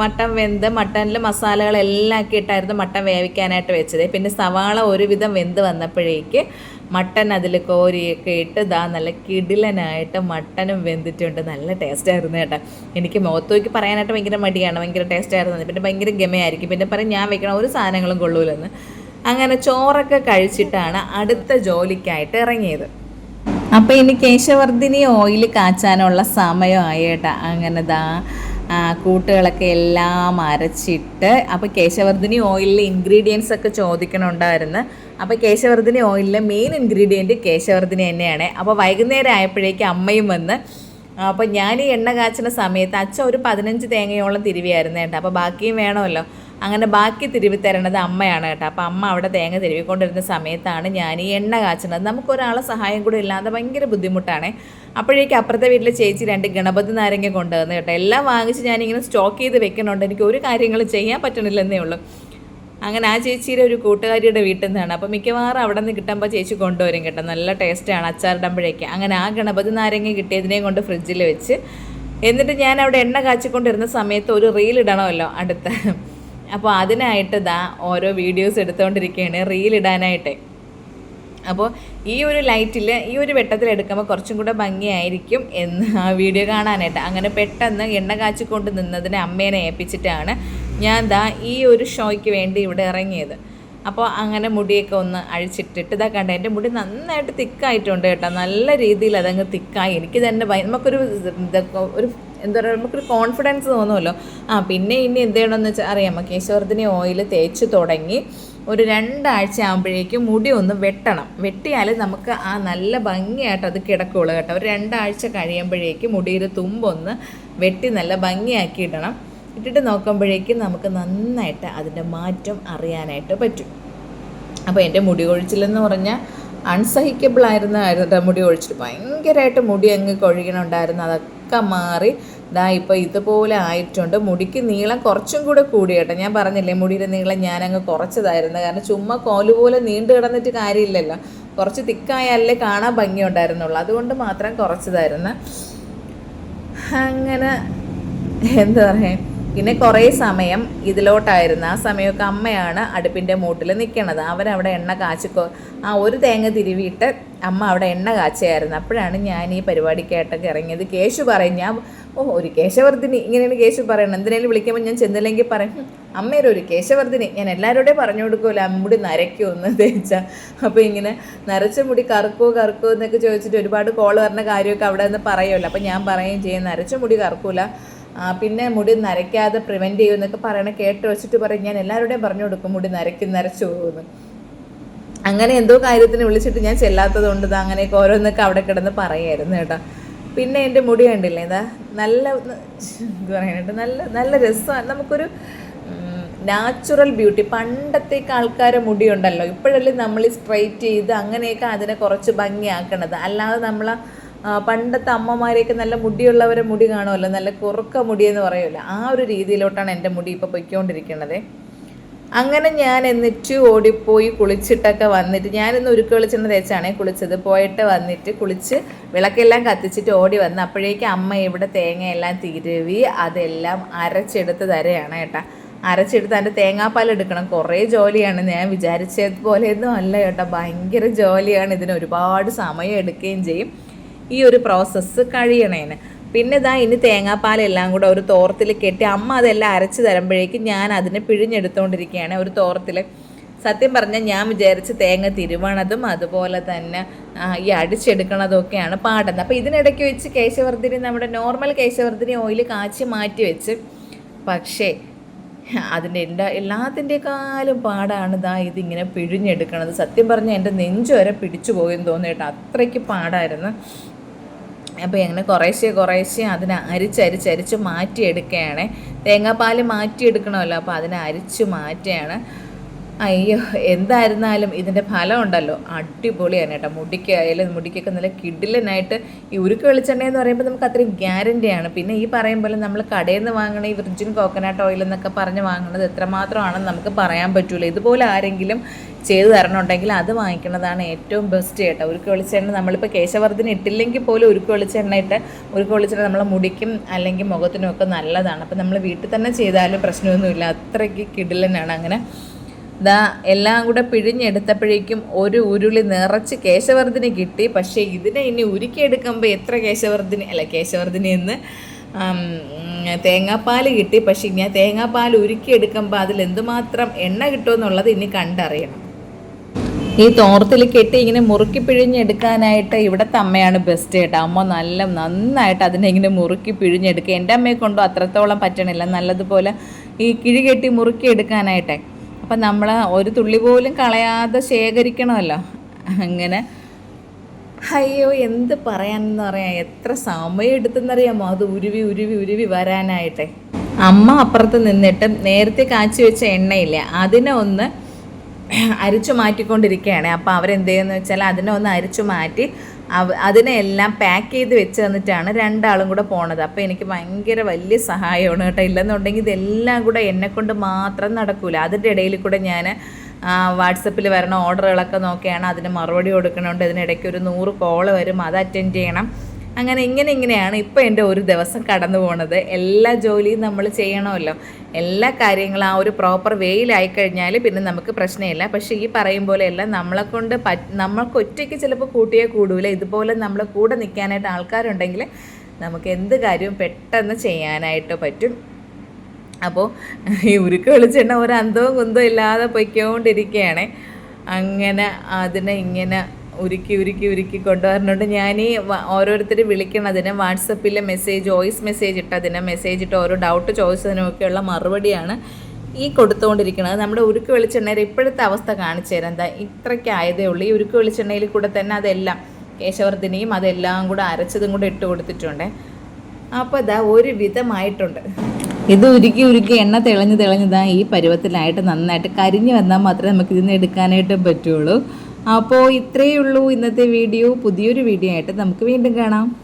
മട്ടൻ വെന്ത് മട്ടനിൽ മസാലകളെല്ലാം ആക്കിയിട്ടായിരുന്നു മട്ടൻ വേവിക്കാനായിട്ട് വെച്ചത്. പിന്നെ സവാള ഒരുവിധം വെന്ത് വന്നപ്പോഴേക്ക് മട്ടൻ അതിൽ കോരിയൊക്കെ ഇട്ട് ദാ നല്ല കിടിലനായിട്ട് മട്ടനും വെന്തിട്ടുണ്ട്. നല്ല ടേസ്റ്റ് ആയിരുന്നു കേട്ടോ. എനിക്ക് മുഖത്തേക്ക് പറയാനായിട്ട് ഭയങ്കര മടിയാണ്. ഭയങ്കര ടേസ്റ്റ് ആയിരുന്നു പിന്നെ ഭയങ്കര ഗമയായിരിക്കും. പിന്നെ പറയും ഞാൻ വെക്കണ ഒരു സാധനങ്ങളും കൊള്ളൂലെന്ന്. അങ്ങനെ ചോറൊക്കെ കഴിച്ചിട്ടാണ് അടുത്ത ജോലിക്കായിട്ട് ഇറങ്ങിയത്. അപ്പോൾ ഇനി കേശവർദ്ധിനി ഓയിൽ കാച്ചാനുള്ള സമയമായി കേട്ടോ. അങ്ങനെ ദാ കൂട്ടുകളൊക്കെ എല്ലാം അരച്ചിട്ട് അപ്പോൾ കേശവർദ്ധിനി ഓയിലിൽ ഇൻഗ്രീഡിയൻസ് ഒക്കെ ചോദിക്കണുണ്ടായിരുന്നു. അപ്പോൾ കേശവർദ്ധിനി ഓയിലിലെ മെയിൻ ഇൻഗ്രീഡിയന്റ് കേശവർദ്ധിനി തന്നെയാണ്. അപ്പോൾ വൈകുന്നേരം ആയപ്പോഴേക്കും അമ്മയും വന്ന് അപ്പോൾ ഞാൻ ഈ എണ്ണ കാച്ചുന്ന സമയത്ത് അച്ഛൻ ഒരു പതിനഞ്ച് തേങ്ങയോളം തിരുവിയായിരുന്നു അപ്പോൾ ബാക്കിയും വേണമല്ലോ. അങ്ങനെ ബാക്കി തിരുവി തരണത് അമ്മയാണ് കേട്ടോ. അപ്പോൾ അമ്മ അവിടെ തേങ്ങ തിരുവിക്കൊണ്ടിരുന്ന സമയത്താണ് ഞാൻ ഈ എണ്ണ കാച്ചുന്നത്. നമുക്കൊരാളെ സഹായം കൂടെ ഇല്ലാതെ ഭയങ്കര ബുദ്ധിമുട്ടാണ്. അപ്പോഴേക്കും അപ്പുറത്തെ വീട്ടിലെ ചേച്ചി രണ്ട് ഗണപതി നാരങ്ങ കൊണ്ടുവന്ന് കേട്ടോ. എല്ലാം വാങ്ങിച്ച് ഞാനിങ്ങനെ സ്റ്റോക്ക് ചെയ്ത് വെക്കുന്നുണ്ട്. എനിക്ക് ഒരു കാര്യങ്ങളും ചെയ്യാൻ പറ്റണില്ലെന്നേ ഉള്ളൂ. അങ്ങനെ ആ ചേച്ചിയുടെ ഒരു കൂട്ടുകാരിയുടെ വീട്ടിൽ നിന്നാണ്. അപ്പോൾ മിക്കവാറും അവിടെ നിന്ന് കിട്ടുമ്പോൾ ചേച്ചി കൊണ്ടുവരും കേട്ടോ. നല്ല ടേസ്റ്റാണ് അച്ചാറിടുമ്പോഴേക്ക് അങ്ങനെ ആ ഗണപതി നാരങ്ങ കിട്ടിയതിനെയും കൊണ്ട് ഫ്രിഡ്ജിൽ വെച്ച്. എന്നിട്ട് ഞാൻ അവിടെ എണ്ണ കാച്ചിക്കൊണ്ടിരുന്ന സമയത്ത് ഒരു റീൽ ഇടണമല്ലോ അടുത്ത്. അപ്പോൾ അതിനായിട്ട് ദാ ഓരോ വീഡിയോസ് എടുത്തുകൊണ്ടിരിക്കുകയാണ് റീൽ ഇടാനായിട്ട്. അപ്പോൾ ഈ ഒരു ലൈറ്റിൽ ഈ ഒരു വെട്ടത്തിൽ എടുക്കുമ്പോൾ കുറച്ചും കൂടെ ഭംഗിയായിരിക്കും എന്ന് ആ വീഡിയോ കാണാനായിട്ട്. അങ്ങനെ പെട്ടെന്ന് എണ്ണ കാച്ചിക്കൊണ്ട് നിന്നതിനെ അമ്മേനെ ഏൽപ്പിച്ചിട്ടാണ് ഞാൻ ദാ ഈ ഒരു ഷോയ്ക്ക് വേണ്ടി ഇവിടെ ഇറങ്ങിയത്. അപ്പോൾ അങ്ങനെ മുടിയൊക്കെ ഒന്ന് അഴിച്ചിട്ടിട്ട് ഇതാ കണ്ട എന്റെ മുടി നന്നായിട്ട് തിക്കായിട്ടുണ്ട് കേട്ടോ. നല്ല രീതിയിൽ അതങ്ങ് തിക്കായി. എനിക്ക് തന്നെ നമുക്കൊരു ഒരു എന്താ പറയുക നമുക്കൊരു കോൺഫിഡൻസ് തോന്നുമല്ലോ. ആ പിന്നെ ഇനി എന്ത് ചെയ്യണമെന്ന് വെച്ചാൽ അറിയാമോ? കേശവർദ്ധിനി ഓയിൽ തേച്ച് തുടങ്ങി ഒരു രണ്ടാഴ്ച ആകുമ്പോഴേക്കും മുടി ഒന്ന് വെട്ടണം. വെട്ടിയാൽ നമുക്ക് ആ നല്ല ഭംഗിയായിട്ട് അത് കിടക്കുള്ളൂ കേട്ടോ. ഒരു രണ്ടാഴ്ച കഴിയുമ്പോഴേക്കും മുടിയിൽ തുമ്പൊന്ന് വെട്ടി നല്ല ഭംഗിയാക്കി ഇടണം. ഇട്ടിട്ട് നോക്കുമ്പോഴേക്കും നമുക്ക് നന്നായിട്ട് അതിന്റെ മാറ്റം അറിയാനായിട്ട് പറ്റും. അപ്പോൾ എന്റെ മുടി കൊഴിച്ചിലെന്ന് പറഞ്ഞാൽ അൺസഹിക്കബിൾ ആയിരുന്ന ആയിരുന്നു മുടി കൊഴിച്ചിൽ. ഭയങ്കരമായിട്ട് മുടി അങ്ങ് കൊഴിയണുണ്ടായിരുന്നു. അതൊക്കെ മാറി ദാ ഇപ്പോൾ ഇതുപോലെ ആയിട്ടുണ്ട്. മുടിക്ക് നീളം കുറച്ചും കൂടെ കൂടി കേട്ടോ. ഞാൻ പറഞ്ഞില്ലേ മുടിയുടെ നീളം ഞാനങ്ങ് കുറച്ചതായിരുന്നു. കാരണം ചുമ്മാ കോൽ പോലെ നീണ്ടു കിടന്നിട്ട് കാര്യമില്ലല്ലോ. കുറച്ച് തിക്കായാലേ കാണാൻ ഭംഗി ഉണ്ടായിരുന്നുള്ളൂ അതുകൊണ്ട് മാത്രം കുറച്ചതായിരുന്നു. അങ്ങനെ എന്താ പറയുക പിന്നെ കുറേ സമയം ഇതിലോട്ടായിരുന്നു. ആ സമയമൊക്കെ അമ്മയാണ് അടുപ്പിന്റെ മൂട്ടിൽ നിൽക്കണത് അവരവിടെ എണ്ണ കാച്ചിക്കോ ആ ഒരു തേങ്ങ തിരുവിയിട്ട് അമ്മ അവിടെ എണ്ണ കാച്ചയായിരുന്നു. അപ്പോഴാണ് ഞാൻ ഈ പരിപാടിക്കായിട്ടൊക്കെ ഇറങ്ങിയത്. കേശു പറയും ഞാൻ ഓ ഒരു കേശവർദ്ധിനി. ഇങ്ങനെയാണ് കേശു പറയുന്നത്. എന്തിനേലും വിളിക്കുമ്പോൾ ഞാൻ ചെന്നില്ലെങ്കിൽ പറയും "ഹും, അമ്മയുടെ ഒരു കേശവർദ്ധിനി. ഞാൻ എല്ലാവരോടെയും പറഞ്ഞു കൊടുക്കുമല്ലോ മുടി നരയ്ക്കുമെന്ന് തേച്ച. അപ്പോൾ ഇങ്ങനെ നരച്ച മുടി കറുക്കോ കറുക്കോ എന്നൊക്കെ ചോദിച്ചിട്ട് ഒരുപാട് കോൾ വരുന്ന കാര്യമൊക്കെ അവിടെ നിന്ന് പറയുമല്ലോ അപ്പോൾ ഞാൻ പറയുകയും ചെയ്യും നരച്ച മുടി കറുക്കൂല. പിന്നെ മുടി നരയ്ക്കാതെ പ്രിവെന്റ് ചെയ്യും എന്നൊക്കെ പറയണ കേട്ട് വെച്ചിട്ട് പറയും. ഞാൻ എല്ലാവരുടെയും പറഞ്ഞു കൊടുക്കും മുടി നരയ്ക്കും നരച്ചു പോകുന്നത് അങ്ങനെ എന്തോ കാര്യത്തിന് വിളിച്ചിട്ട് ഞാൻ ചെല്ലാത്തത് കൊണ്ട് അങ്ങനെയൊക്കെ ഓരോന്നൊക്കെ അവിടെ കിടന്ന് പറയായിരുന്നു കേട്ടോ. പിന്നെ എന്റെ മുടി കണ്ടില്ലേ എന്താ നല്ല ഇത് പറയാനായിട്ട് നല്ല നല്ല രസമാണ്. നമുക്കൊരു നാച്ചുറൽ ബ്യൂട്ടി പണ്ടത്തേക്ക് ആൾക്കാരെ മുടിയുണ്ടല്ലോ ഇപ്പോഴല്ലേ നമ്മൾ സ്ട്രൈറ്റ് ചെയ്ത് അങ്ങനെയൊക്കെ അതിനെ കുറച്ച് ഭംഗിയാക്കണത്. അല്ലാതെ നമ്മൾ പണ്ടത്തെ അമ്മമാരെയൊക്കെ നല്ല മുടിയുള്ളവരെ മുടി കാണുമല്ലോ നല്ല കുറുക്ക എന്ന് പറയുമല്ലോ ആ ഒരു രീതിയിലോട്ടാണ് എന്റെ മുടി ഇപ്പോൾ പൊയ്ക്കൊണ്ടിരിക്കുന്നത് അങ്ങനെ ഞാൻ എന്നിട്ട് ഓടിപ്പോയി കുളിച്ചിട്ടൊക്കെ വന്നിട്ട് ഞാനിന്ന് ഉരുക്ക് വെളിച്ചെണ്ണ തേച്ചാണേ കുളിച്ചത്. പോയിട്ട് വന്നിട്ട് കുളിച്ച് വിളക്കെല്ലാം കത്തിച്ചിട്ട് ഓടി വന്ന് അപ്പോഴേക്കും അമ്മ ഇവിടെ തേങ്ങയെല്ലാം തിരുവി അതെല്ലാം അരച്ചെടുത്ത് തരയാണ് കേട്ടാ. അരച്ചെടുത്ത് അതിന്റെ തേങ്ങാപ്പാൽ എടുക്കണം. കുറേ ജോലിയാണ്. ഞാൻ വിചാരിച്ചതുപോലെയൊന്നും അല്ല കേട്ടോ. ഭയങ്കര ജോലിയാണ്. ഇതിന് ഒരുപാട് സമയം എടുക്കുകയും ചെയ്യും. ഈ ഒരു പ്രോസസ്സ് കഴിയണേന്. പിന്നെ ഇതാ ഇനി തേങ്ങാപ്പാലെല്ലാം കൂടെ ഒരു തോർത്തിൽ കെട്ടി അമ്മ അതെല്ലാം അരച്ച് തരുമ്പോഴേക്കും ഞാൻ അതിനെ പിഴിഞ്ഞെടുത്തുകൊണ്ടിരിക്കുകയാണ് ഒരു തോർത്തിൽ സത്യം പറഞ്ഞാൽ ഞാൻ വിചാരിച്ച് തേങ്ങ തിരുവണതും അതുപോലെ തന്നെ ഈ അടിച്ചെടുക്കണതൊക്കെയാണ് പാടുന്നത്. അപ്പോൾ ഇതിനിടയ്ക്ക് വെച്ച് കേശവർദ്ധിനി നമ്മുടെ നോർമൽ കേശവർദ്ധിനി ഓയിൽ കാച്ചി മാറ്റി വെച്ച്. പക്ഷേ അതിന്റെ എല്ലാ എല്ലാത്തിന്റെക്കാളും പാടാണ് ഇതാ ഇതിങ്ങനെ പിഴിഞ്ഞെടുക്കണത്. സത്യം പറഞ്ഞാൽ എന്റെ നെഞ്ചു വരെ പിടിച്ചു പോയെന്ന് തോന്നിയിട്ട് അത്രയ്ക്ക് പാടായിരുന്നു. അപ്പോൾ അങ്ങനെ കുറേശ്ശെ കുറേശ്ശെ അതിനെ അരിച്ചരിച്ചരിച്ച് മാറ്റിയെടുക്കുകയാണ്. തേങ്ങാപ്പാൽ മാറ്റിയെടുക്കണമല്ലോ അപ്പോൾ അതിനെ അരിച്ച് മാറ്റുകയാണ്. അയ്യോ എന്തായിരുന്നാലും ഇതിന്റെ ഫലം ഉണ്ടല്ലോ അടിപൊളിയാണ് കേട്ടോ. മുടിക്കായാലും മുടിക്കൊക്കെ നല്ല കിഡിലനായിട്ട് ഈ ഉരുക്ക് വെളിച്ചെണ്ണ എന്ന് പറയുമ്പോൾ നമുക്ക് അത്രയും ഗ്യാരന്റിയാണ് പിന്നെ ഈ പറയും പോലെ നമ്മൾ കടയിൽ നിന്ന് വാങ്ങണ ഈ വിർജിൻ കോക്കനട്ട് ഓയിൽ എന്നൊക്കെ പറഞ്ഞ് വാങ്ങുന്നത് എത്രമാത്രമാണെന്ന് നമുക്ക് പറയാൻ പറ്റൂല. ഇതുപോലെ ആരെങ്കിലും ചെയ്തു തരണമുണ്ടെങ്കിൽ അത് വാങ്ങിക്കുന്നതാണ് ഏറ്റവും ബെസ്റ്റ് കേട്ടോ. ഉരുക്ക് വെളിച്ചെണ്ണ നമ്മളിപ്പോൾ കേശവർദ്ധന ഇട്ടില്ലെങ്കിൽ പോലും ഉരുക്ക് വെളിച്ചെണ്ണ ഇട്ട് ഉരുക്ക് വെളിച്ചെണ്ണ നമ്മളെ മുടിക്കും അല്ലെങ്കിൽ മുഖത്തിനും ഒക്കെ നല്ലതാണ്. അപ്പോൾ നമ്മൾ വീട്ടിൽ തന്നെ ചെയ്താലും പ്രശ്നമൊന്നുമില്ല. അത്രയ്ക്ക് കിടിലനാണ്. അങ്ങനെ ദാ എല്ലാം കൂടെ പിഴിഞ്ഞെടുത്തപ്പോഴേക്കും ഒരു ഉരുളി നിറച്ച് കേശവർദ്ധിനി കിട്ടി. പക്ഷേ ഇതിനെ ഇനി ഉരുക്കിയെടുക്കുമ്പോൾ എത്ര കേശവർദ്ധിനി അല്ല കേശവർദ്ധിനി എന്ന് തേങ്ങാപ്പാൽ കിട്ടി. പക്ഷേ ഇനി ആ തേങ്ങാപ്പാൽ ഉരുക്കിയെടുക്കുമ്പോൾ അതിൽ എന്തുമാത്രം എണ്ണ കിട്ടുമെന്നുള്ളത് ഇനി കണ്ടറിയണം. ഈ തോർത്തിൽ കെട്ടി ഇങ്ങനെ മുറുക്കി പിഴിഞ്ഞെടുക്കാനായിട്ട് ഇവിടുത്തെ അമ്മയാണ് ബെസ്റ്റ് കേട്ടോ അമ്മ നല്ല നന്നായിട്ട് അതിനെ ഇങ്ങനെ മുറുക്കി പിഴിഞ്ഞെടുക്കുക. എന്റെ അമ്മയെ കൊണ്ടോ അത്രത്തോളം പറ്റണില്ല. നല്ലതുപോലെ ഈ കിഴി കെട്ടി മുറുക്കി എടുക്കാനായിട്ടെ അപ്പം നമ്മൾ ഒരു തുള്ളി പോലും കളയാതെ ശേഖരിക്കണമല്ലോ. അങ്ങനെ. അയ്യോ എന്ത് പറയാനെന്ന് പറയാം. എത്ര സമയം എടുത്തെന്നറിയാമോ? അത് ഉരുവി ഉരുവി ഉരുവി വരാനായിട്ടെ. അമ്മ അപ്പുറത്ത് നിന്നിട്ട് നേരത്തെ കാച്ചി വെച്ച എണ്ണയില്ല അതിനെ ഒന്ന് അരിച്ചു മാറ്റിക്കൊണ്ടിരിക്കുകയാണ്. അപ്പോൾ അവരെന്ത് ചെയ്യുന്നു വെച്ചാൽ അതിനെ ഒന്ന് അരിച്ചു മാറ്റി അവ അതിനെ എല്ലാം പാക്ക് ചെയ്ത് വെച്ച് തന്നിട്ടാണ് രണ്ടാളും കൂടെ പോണത്. അപ്പോൾ എനിക്ക് ഭയങ്കര വലിയ സഹായമാണ് കേട്ടോ. ഇല്ലെന്നുണ്ടെങ്കിൽ ഇതെല്ലാം കൂടെ എന്നെ കൊണ്ട് മാത്രം നടക്കൂല. അതിന്റെ ഇടയിൽ കൂടെ ഞാൻ വാട്സപ്പിൽ വരണ ഓർഡറുകളൊക്കെ നോക്കിയാണ് അതിന് മറുപടി കൊടുക്കണമുണ്ട് ഇതിനിടയ്ക്ക് ഒരു നൂറ് കോൾ വരും. അത് അറ്റൻഡ് ചെയ്യണം. അങ്ങനെ ഇങ്ങനെ ഇങ്ങനെയാണ് ഇപ്പോൾ എന്റെ ഒരു ദിവസം കടന്നു പോണത്. എല്ലാ ജോലിയും നമ്മൾ ചെയ്യണമല്ലോ. എല്ലാ കാര്യങ്ങളും ആ ഒരു പ്രോപ്പർ വേയിലായി കഴിഞ്ഞാൽ പിന്നെ നമുക്ക് പ്രശ്നമില്ല. പക്ഷേ ഈ പറയും പോലെ എല്ലാം നമ്മളെ കൊണ്ട് പറ്റ് നമ്മൾക്ക് ഒറ്റയ്ക്ക് ചിലപ്പോൾ കൂട്ടിയേ കൂടൂല. ഇതുപോലെ നമ്മളെ കൂടെ നിൽക്കാനായിട്ട് ആൾക്കാരുണ്ടെങ്കിൽ നമുക്ക് എന്ത് കാര്യവും പെട്ടെന്ന് ചെയ്യാനായിട്ട് പറ്റും. അപ്പോൾ ഈ ഉരുക്ക് വെളിച്ചെണ്ണ ഒരു അന്തവും കുന്തവും ഇല്ലാതെ പൊയ്ക്കൊണ്ടിരിക്കുകയാണ് അങ്ങനെ അതിനെ ഇങ്ങനെ ഉരുക്കി ഉരുക്കി ഉരുക്കി കൊണ്ടുവരുന്നുണ്ട്. ഞാൻ ഈ ഓരോരുത്തർ വിളിക്കണതിന് വാട്സപ്പിൽ മെസ്സേജ് വോയിസ് മെസ്സേജ് ഇട്ടതിന് മെസ്സേജ് ഇട്ട് ഓരോ ഡൗട്ട് ചോദിച്ചതിനൊക്കെയുള്ള മറുപടിയാണ് ഈ കൊടുത്തുകൊണ്ടിരിക്കുന്നത് നമ്മുടെ ഉരുക്ക് വെളിച്ചെണ്ണയുടെ ഇപ്പോഴത്തെ അവസ്ഥ കാണിച്ചു തരാം. എന്താ ഇത്രയ്ക്ക് ആയതേ ഉള്ളൂ. ഈ ഉരുക്ക് വെളിച്ചെണ്ണയിൽ കൂടെ തന്നെ അതെല്ലാം കേശവർദ്ധിനിയും അതെല്ലാം കൂടെ അരച്ചതും കൂടെ ഇട്ട് കൊടുത്തിട്ടുണ്ട്. അപ്പോൾ ഇതാ ഒരു വിധമായിട്ടുണ്ട്. ഇത് ഉരുക്കി ഉരുക്കി എണ്ണ തെളിഞ്ഞ് തെളിഞ്ഞതാ ഈ പരുവത്തിലായിട്ട് നന്നായിട്ട് കരിഞ്ഞ് വന്നാൽ മാത്രമേ നമുക്ക് എടുക്കാനായിട്ട് പറ്റുള്ളൂ. അപ്പോൾ ഇത്രയേ ഉള്ളൂ ഇന്നത്തെ വീഡിയോ. പുതിയൊരു വീഡിയോ ആയിട്ട് നമുക്ക് വീണ്ടും കാണാം.